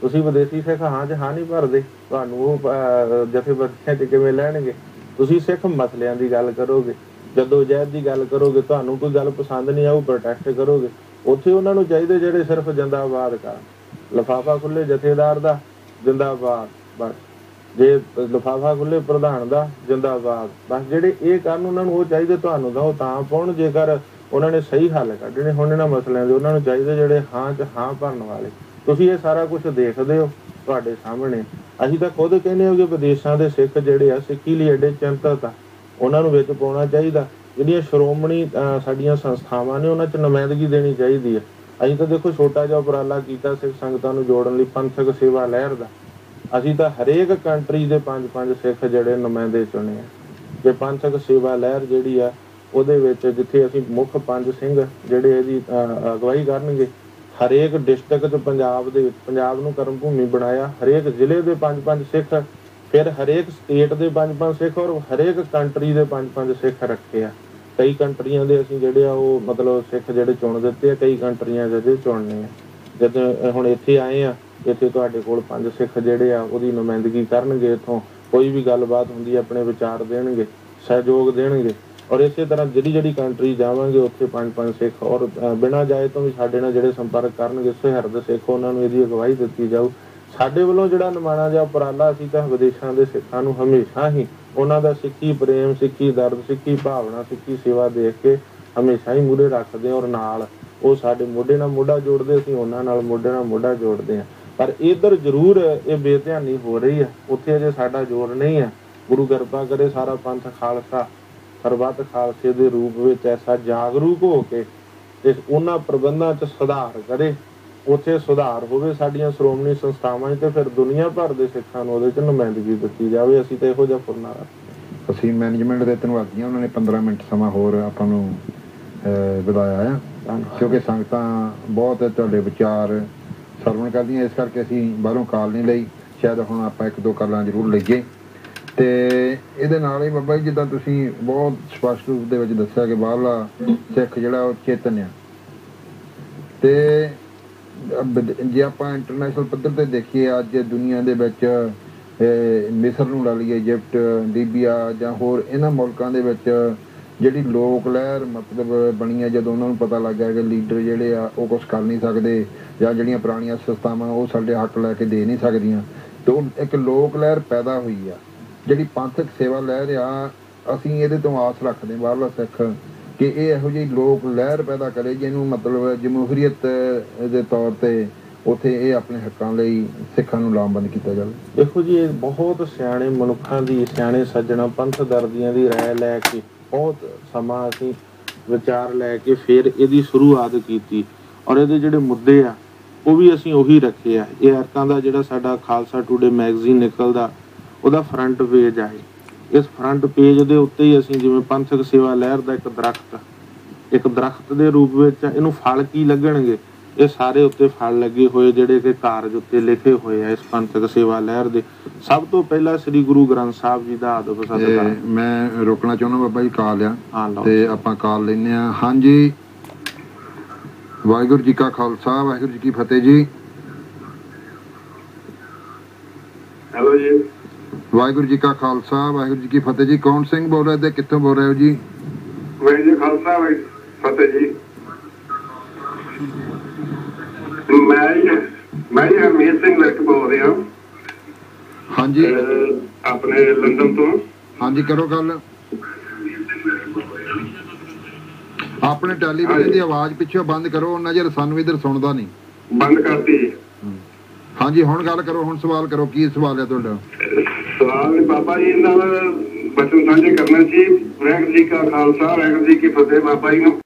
ਤੁਸੀਂ ਵਿਦੇਸ਼ੀ ਸਿੱਖ ਹਾਂ ਜਹਾਂ ਨਹੀਂ ਭਰਦੇ, ਤੁਹਾਨੂੰ ਉਹ ਜਥੇਬੰਦੀਆਂ 'ਚ ਕਿਵੇਂ ਲੈਣਗੇ? ਤੁਸੀਂ ਸਿੱਖ ਮਸਲਿਆਂ ਦੀ ਗੱਲ ਕਰੋਗੇ, ਜਦੋਂ ਜਹਿਦ ਦੀ ਗੱਲ ਕਰੋਗੇ, ਤੁਹਾਨੂੰ ਕੋਈ ਗੱਲ ਪਸੰਦ ਨਹੀਂ ਆਊ ਪ੍ਰੋਟੈਸਟ ਕਰੋਗੇ, ਉੱਥੇ ਉਹਨਾਂ ਨੂੰ ਚਾਹੀਦੇ ਜਿਹੜੇ ਸਿਰਫ ਜਿੰਦਾਬਾਦ ਕਰਨ। ਲਫਾਫਾ ਖੁੱਲੇ ਜਥੇਦਾਰ ਦਾ, ਜਿੰਦਾਬਾਦ, ਬਸ। ਜੇ ਲਫਾਫਾ ਖੁੱਲੇ ਪ੍ਰਧਾਨ ਦਾ, ਜਿੰਦਾਬਾਦ। ਬਸ ਜਿਹੜੇ ਇਹ ਕਰਨ, ਉਹਨਾਂ ਨੂੰ ਉਹ ਚਾਹੀਦੇ ਤੁਹਾਨੂੰ ਤਾਂ ਉਹ ਤਾਂ ਪਾਉਣ, ਜੇਕਰ ਉਹਨਾਂ ਨੇ ਸਹੀ ਹੱਲ ਕੱਢਣੇ ਹੁਣ ਇਹਨਾਂ ਮਸਲਿਆਂ ਦੇ, ਉਹਨਾਂ ਨੂੰ ਚਾਹੀਦੇ ਜਿਹੜੇ ਹਾਂ ਚ ਹਾਂ ਭਰਨ ਵਾਲੇ। ਤੁਸੀਂ ਇਹ ਸਾਰਾ ਕੁਝ ਦੇਖਦੇ ਹੋ। ਤੁਹਾਡੇ ਸਾਹਮਣੇ। ਅਸੀਂ ਤਾਂ ਖੁਦ ਕਹਿੰਦੇ ਹਾਂ ਕਿ ਵਿਦੇਸ਼ਾਂ ਦੇ ਸਿੱਖ ਜਿਹੜੇ ਆ ਸਿੱਖੀ ਲਈ ਐਡੇ ਚਿੰਤਤ ਆ। ਉਹਨਾਂ ਨੂੰ ਵਿੱਚ ਪਾਉਣਾ ਚਾਹੀਦਾ। ਜਿਹੜੀਆਂ ਸ਼੍ਰੋਮਣੀ ਸਾਡੀਆਂ ਸੰਸਥਾਵਾਂ ਨੇ ਉਹਨਾਂ 'ਚ ਨੁਮਾਇੰਦਗੀ ਦੇਣੀ ਚਾਹੀਦੀ ਹੈ ਅਸੀਂ ਤਾਂ ਦੇਖੋ ਛੋਟਾ ਜਿਹਾ ਉਪਰਾਲਾ ਕੀਤਾ ਸਿੱਖ ਸੰਗਤਾਂ ਨੂੰ ਜੋੜਨ ਲਈ ਪੰਥਕ ਸੇਵਾ ਲਹਿਰ ਦਾ। ਅਸੀਂ ਤਾਂ ਹਰੇਕ ਕੰਟਰੀ ਦੇ ਪੰਜ ਪੰਜ ਸਿੱਖ ਜਿਹੜੇ ਨੁਮਾਇੰਦੇ ਚੁਣੇ ਆ। ਜੇ ਪੰਥਕ ਸੇਵਾ ਲਹਿਰ ਜਿਹੜੀ ਆ ਉਹਦੇ ਵਿੱਚ ਜਿੱਥੇ ਅਸੀਂ ਮੁੱਖ ਪੰਜ ਸਿੰਘ ਜਿਹੜੇ ਇਹਦੀ ਅਹ, ਅਗਵਾਈ ਕਰਨਗੇ ਹਰੇਕ ਡਿਸਟ੍ਰਿਕਟ ਚ ਪੰਜਾਬ ਦੇ ਵਿੱਚ, ਪੰਜਾਬ ਨੂੰ ਕਰਮ ਭੂਮੀ ਬਣਾਇਆ, ਹਰੇਕ ਜ਼ਿਲ੍ਹੇ ਦੇ ਪੰਜ ਪੰਜ ਸਿੱਖ, ਫਿਰ ਹਰੇਕ ਸਟੇਟ ਦੇ ਪੰਜ ਪੰਜ ਸਿੱਖ ਔਰ ਹਰੇਕ ਕੰਟਰੀ ਦੇ ਪੰਜ ਪੰਜ ਸਿੱਖ ਰੱਖੇ ਆ। ਕਈ ਕੰਟਰੀਆਂ ਦੇ ਅਸੀਂ ਜਿਹੜੇ ਆ ਉਹ ਮਤਲਬ ਸਿੱਖ ਜਿਹੜੇ ਚੁਣ ਦਿੱਤੇ ਆ, ਕਈ ਕੰਟਰੀਆਂ ਦੇ ਜਿਹੜੇ ਚੁਣਨੇ ਆ। ਜਦੋਂ ਹੁਣ ਇੱਥੇ ਆਏ ਆ, ਇੱਥੇ ਤੁਹਾਡੇ ਕੋਲ ਪੰਜ ਸਿੱਖ ਜਿਹੜੇ ਆ, ਉਹਦੀ ਨੁਮਾਇੰਦਗੀ ਕਰਨਗੇ ਇਥੋਂ, ਕੋਈ ਵੀ ਗੱਲਬਾਤ ਹੁੰਦੀ ਆਪਣੇ ਵਿਚਾਰ ਦੇਣਗੇ, ਸਹਿਯੋਗ ਦੇਣਗੇ। ਔਰ ਇਸੇ ਤਰ੍ਹਾਂ ਜਿਹੜੀ ਜਿਹੜੀ ਕੰਟਰੀ ਜਾਵਾਂਗੇ, ਉੱਥੇ ਪੰਜ ਪੰਜ ਸਿੱਖ ਔਰ ਬਿਨਾਂ ਜਾਏ ਤੋਂ ਵੀ ਸਾਡੇ ਨਾਲ ਜਿਹੜੇ ਸੰਪਰਕ ਕਰਨਗੇ ਸਹਿਰਦ ਸਿੱਖ ਉਹਨਾਂ ਨੂੰ ਇਹਦੀ ਅਗਵਾਈ ਦਿੱਤੀ ਜਾਊ। ਸਾਡੇ ਵੱਲੋਂ ਜਿਹੜਾ ਨਿਮਾਣਾ ਜਿਹਾ ਉਪਰਾਲਾ ਅਸੀਂ ਤਾਂ ਵਿਦੇਸ਼ਾਂ ਦੇ ਸਿੱਖਾਂ ਨੂੰ ਹਮੇਸ਼ਾ ਹੀ ਉਹਨਾਂ ਦਾ ਸਿੱਖੀ ਪ੍ਰੇਮ, ਸਿੱਖੀ ਦਰਦ, ਸਿੱਖੀ ਭਾਵਨਾ, ਸਿੱਖੀ ਸੇਵਾ ਦੇਖ ਕੇ ਹਮੇਸ਼ਾ ਹੀ ਮੂਰੇ ਰੱਖਦੇ ਔਰ ਨਾਲ ਉਹ ਸਾਡੇ ਮੋਢੇ ਨਾਲ ਮੋਢਾ ਜੋੜਦੇ, ਅਸੀਂ ਉਹਨਾਂ ਨਾਲ ਮੋਢੇ ਨਾਲ ਮੋਢਾ ਜੋੜਦੇ ਹਾਂ। ਪਰ ਇਧਰ ਜ਼ਰੂਰ ਇਹ ਬੇਧਿਆਨੀ ਹੋ ਰਹੀ ਹੈ। ਉੱਥੇ ਅਜੇ ਸਾਡਾ ਜ਼ੋਰ ਨਹੀਂ ਹੈ। ਗੁਰੂ ਕਿਰਪਾ ਕਰੇ ਸਾਰਾ ਪੰਥ ਖਾਲਸਾ ਸਰਬੱਤ ਖਾਲਸੇ ਦੇ ਰੂਪ ਵਿੱਚ ਐਸਾ ਜਾਗਰੂਕ ਹੋ ਕੇ ਤੇ ਉਹਨਾਂ ਪ੍ਰਬੰਧਾਂ 'ਚ ਸੁਧਾਰ ਕਰੇ ਉੱਥੇ ਸੁਧਾਰ ਹੋਵੇ ਸਾਡੀਆਂ ਸ਼੍ਰੋਮਣੀ ਸੰਸਥਾਵਾਂ 'ਚ ਤੇ ਫਿਰ ਦੁਨੀਆ ਭਰ ਦੇ ਸਿੱਖਾਂ ਨੂੰ ਉਹਦੇ 'ਚ ਨੁਮਾਇੰਦਗੀ ਦਿੱਤੀ ਜਾਵੇ। ਅਸੀਂ ਤਾਂ ਇਹੋ ਜਿਹਾ ਫੁਰਨਾ ਅਸੀਂ ਮੈਨੇਜਮੈਂਟ ਦੇ ਧੰਨਵਾਦੀ ਹਾਂ ਉਹਨਾਂ ਨੇ 15 ਮਿੰਟ ਸਮਾਂ ਹੋਰ ਆਪਾਂ ਨੂੰ ਵਧਾਇਆ ਧੰਨਵਾਦ। ਕਿਉਂਕਿ ਸੰਗਤਾਂ ਬਹੁਤ ਤੁਹਾਡੇ ਵਿਚਾਰ ਸਰਵਣ ਕਰਦੀਆਂ ਇਸ ਕਰਕੇ ਅਸੀਂ ਬਾਹਰੋਂ ਕਾਲ ਨਹੀਂ ਲਈ। ਸ਼ਾਇਦ ਹੁਣ ਆਪਾਂ ਇੱਕ ਦੋ ਕਾਲਾਂ ਜ਼ਰੂਰ ਲਈਏ। ਤੇ ਇਹਦੇ ਨਾਲ ਹੀ ਬਾਬਾ ਜੀ, ਜਿੱਦਾਂ ਤੁਸੀਂ ਬਹੁਤ ਸਪਸ਼ਟ ਰੂਪ ਦੇ ਵਿੱਚ ਦੱਸਿਆ ਕਿ ਬਾਹਰਲਾ ਸਿੱਖ ਜਿਹੜਾ ਉਹ ਚੇਤਨ ਆ। ਤੇ ਜੇ ਆਪਾਂ ਇੰਟਰਨੈਸ਼ਨਲ ਪੱਧਰ ਤੇ ਦੇਖੀਏ, ਅੱਜ ਦੁਨੀਆ ਦੇ ਵਿੱਚ ਮਿਸਰ ਨੂੰ ਲਾ ਲਈਏ ਇਜਿਪਟ ਲੀਬੀਆ ਜਾਂ ਹੋਰ ਇਹਨਾਂ ਮੁਲਕਾਂ ਦੇ ਵਿੱਚ ਜਿਹੜੀ ਲੋਕ ਲਹਿਰ ਮਤਲਬ ਬਣੀ ਹੈ ਜਦੋਂ ਉਹਨਾਂ ਨੂੰ ਪਤਾ ਲੱਗਾ ਕਿ ਲੀਡਰ ਜਿਹੜੇ ਆ, ਉਹ ਕੁਝ ਕਰ ਨਹੀਂ ਸਕਦੇ ਜਾਂ ਜਿਹੜੀਆਂ ਪੁਰਾਣੀਆਂ ਸੰਸਥਾਵਾਂ, ਉਹ ਸਾਡੇ ਹੱਕ ਲੈ ਕੇ ਦੇ ਨਹੀਂ ਸਕਦੀਆਂ, ਤੇ ਉਹ ਇੱਕ ਲੋਕ ਲਹਿਰ ਪੈਦਾ ਹੋਈ ਆ। ਜਿਹੜੀ ਪੰਥਕ ਸੇਵਾ ਲਹਿਰ ਆ ਅਸੀਂ ਇਹਦੇ ਤੋਂ ਆਸ ਰੱਖਦੇ ਹਾਂ ਬਾਹਰਲਾ ਸਿੱਖ, ਕਿ ਇਹ ਇਹੋ ਜਿਹੀ ਲੋਕ ਲਹਿਰ ਪੈਦਾ ਕਰੇ ਜਿਹਨੂੰ ਮਤਲਬ ਜਮਹੂਰੀਅਤ ਦੇ ਤੌਰ ਤੇ ਉਥੇ ਇਹ ਆਪਣੇ ਹੱਕਾਂ ਲਈ ਸਿੱਖਾਂ ਨੂੰ ਲਾਮਬੰਦ ਕੀਤਾ ਜਾਵੇ। ਦੇਖੋ ਜੀ, ਇਹ ਬਹੁਤ ਸਿਆਣੇ ਮਨੁੱਖਾਂ ਦੀ, ਸਿਆਣੇ ਸੱਜਣਾ ਪੰਥ ਦਰਦੀਆਂ ਦੀ ਰਾਏ ਲੈ ਕੇ ਬਹੁਤ ਸਮਾਂ ਅਸੀਂ ਵਿਚਾਰ ਲੈ ਕੇ ਫਿਰ ਇਹਦੀ ਸ਼ੁਰੂਆਤ ਕੀਤੀ। ਔਰ ਇਹਦੇ ਜਿਹੜੇ ਮੁੱਦੇ ਆ, ਉਹ ਵੀ ਅਸੀਂ ਉਹੀ ਰੱਖੇ ਆ। ਇਹ ਅਰਕਾਂ ਦਾ ਜਿਹੜਾ ਸਾਡਾ ਖਾਲਸਾ ਟੂਡੇ ਮੈਗਜ਼ੀਨ ਨਿਕਲਦਾ ਉਹਦਾ ਫਰੰਟ ਪੇਜ ਆ ਇਹ। ਇਸ ਫਰੰਟ ਪੇਜ ਦੇ ਉੱਤੇ ਹੀ ਅਸੀਂ ਜਿਵੇਂ ਪੰਥਕ ਸੇਵਾ ਲਹਿਰ ਦਾ ਇੱਕ ਦਰਖਤ ਇੱਕ ਦਰਖਤ ਦੇ ਰੂਪ ਵਿੱਚ ਇਹਨੂੰ ਫਲ ਕੀ ਲੱਗਣਗੇ? ਇਹ ਸਾਰੇ ਉੱਤੇ ਫਲ ਲੱਗੇ ਹੋਏ ਜਿਹੜੇ ਕਿ ਕਾਰਜ ਉੱਤੇ ਲਿਖੇ ਹੋਏ ਆ ਇਸ ਪੰਥਕ ਸੇਵਾ ਲਹਿਰ ਦੇ। ਸਭ ਤੋਂ ਪਹਿਲਾਂ ਸ੍ਰੀ ਗੁਰੂ ਗ੍ਰੰਥ ਸਾਹਿਬ ਜੀ ਦਾ ਆਦਬ ਤੇ ਸਤਿਕਾਰ ਮੈਂ ਰੋਕਣਾ ਚਾਹੁੰਦਾ ਬਾਬਾ ਜੀ ਕਾਲ ਆ। ਤੇ ਆਪਾਂ ਕਾਲ ਲੈਨੇ ਆ ਹਾਂਜੀ। ਵਾਹਿਗੁਰੂ ਜੀ ਕਾ ਖਾਲਸਾ ਵਾਹਿਗੁਰੂ ਜੀ ਕੀ ਫਤਿਹ ਜੀ ਹੈਲੋ ਜੀ ਵਾਹਿਗੁਰੂ ਜੀ ਕਾ ਖਾਲਸਾ ਵਾਹਿਗੁਰੂ ਜੀ ਕੀ ਫਤਿਹ ਜੀ। ਕੌਣ ਸਿੰਘ ਬੋਲ ਰਹੇ ਤੇ ਕਿੱਥੋਂ ਬੋਲ ਰਹੇ ਹੋ ਜੀ? ਵਾਹਿਗੁਰੂ ਜੀ ਖਾਲਸਾ ਵਾਹਿਗੁਰੂ ਫਤਿਹ ਜੀ। ਮੈਂ ਮੈਂ ਹਰਮੀਤ ਸਿੰਘ ਵਿਰਕ ਬੋਲ ਰਿਹਾ। ਹਾਂਜੀ। ਆਪਣੇ ਲੰਡਨ ਤੋਂ। ਹਾਂਜੀ ਕਰੋ ਗੱਲ। ਆਪਣੇ ਟੈਲੀਵਿਜ਼ਨ ਦੀ ਆਵਾਜ਼ ਪਿੱਛੋਂ ਬੰਦ ਕਰੋ ਨਜ਼ਰ ਸਾਨੂੰ ਇਧਰ ਸੁਣਦਾ ਨਹੀਂ। ਬੰਦ ਕਰਤੀ। ਹਾਂਜੀ ਹੁਣ ਗੱਲ ਕਰੋ ਹੁਣ ਸਵਾਲ ਕਰੋ ਕੀ ਸਵਾਲ ਹੈ ਤੁਹਾਡਾ? ਸਵਾਲ ਨੇ ਬਾਬਾ ਜੀ ਨਾਲ ਬਚਨ ਸਾਂਝੇ ਕਰਨਾ ਸੀ। ਵਾਹਿਗੁਰੂ ਜੀ ਕਾ ਖਾਲਸਾ, ਵਾਹਿਗੁਰੂ ਜੀ ਕੀ ਫਤਿਹ ਬਾਬਾ ਜੀ ਨੂੰ।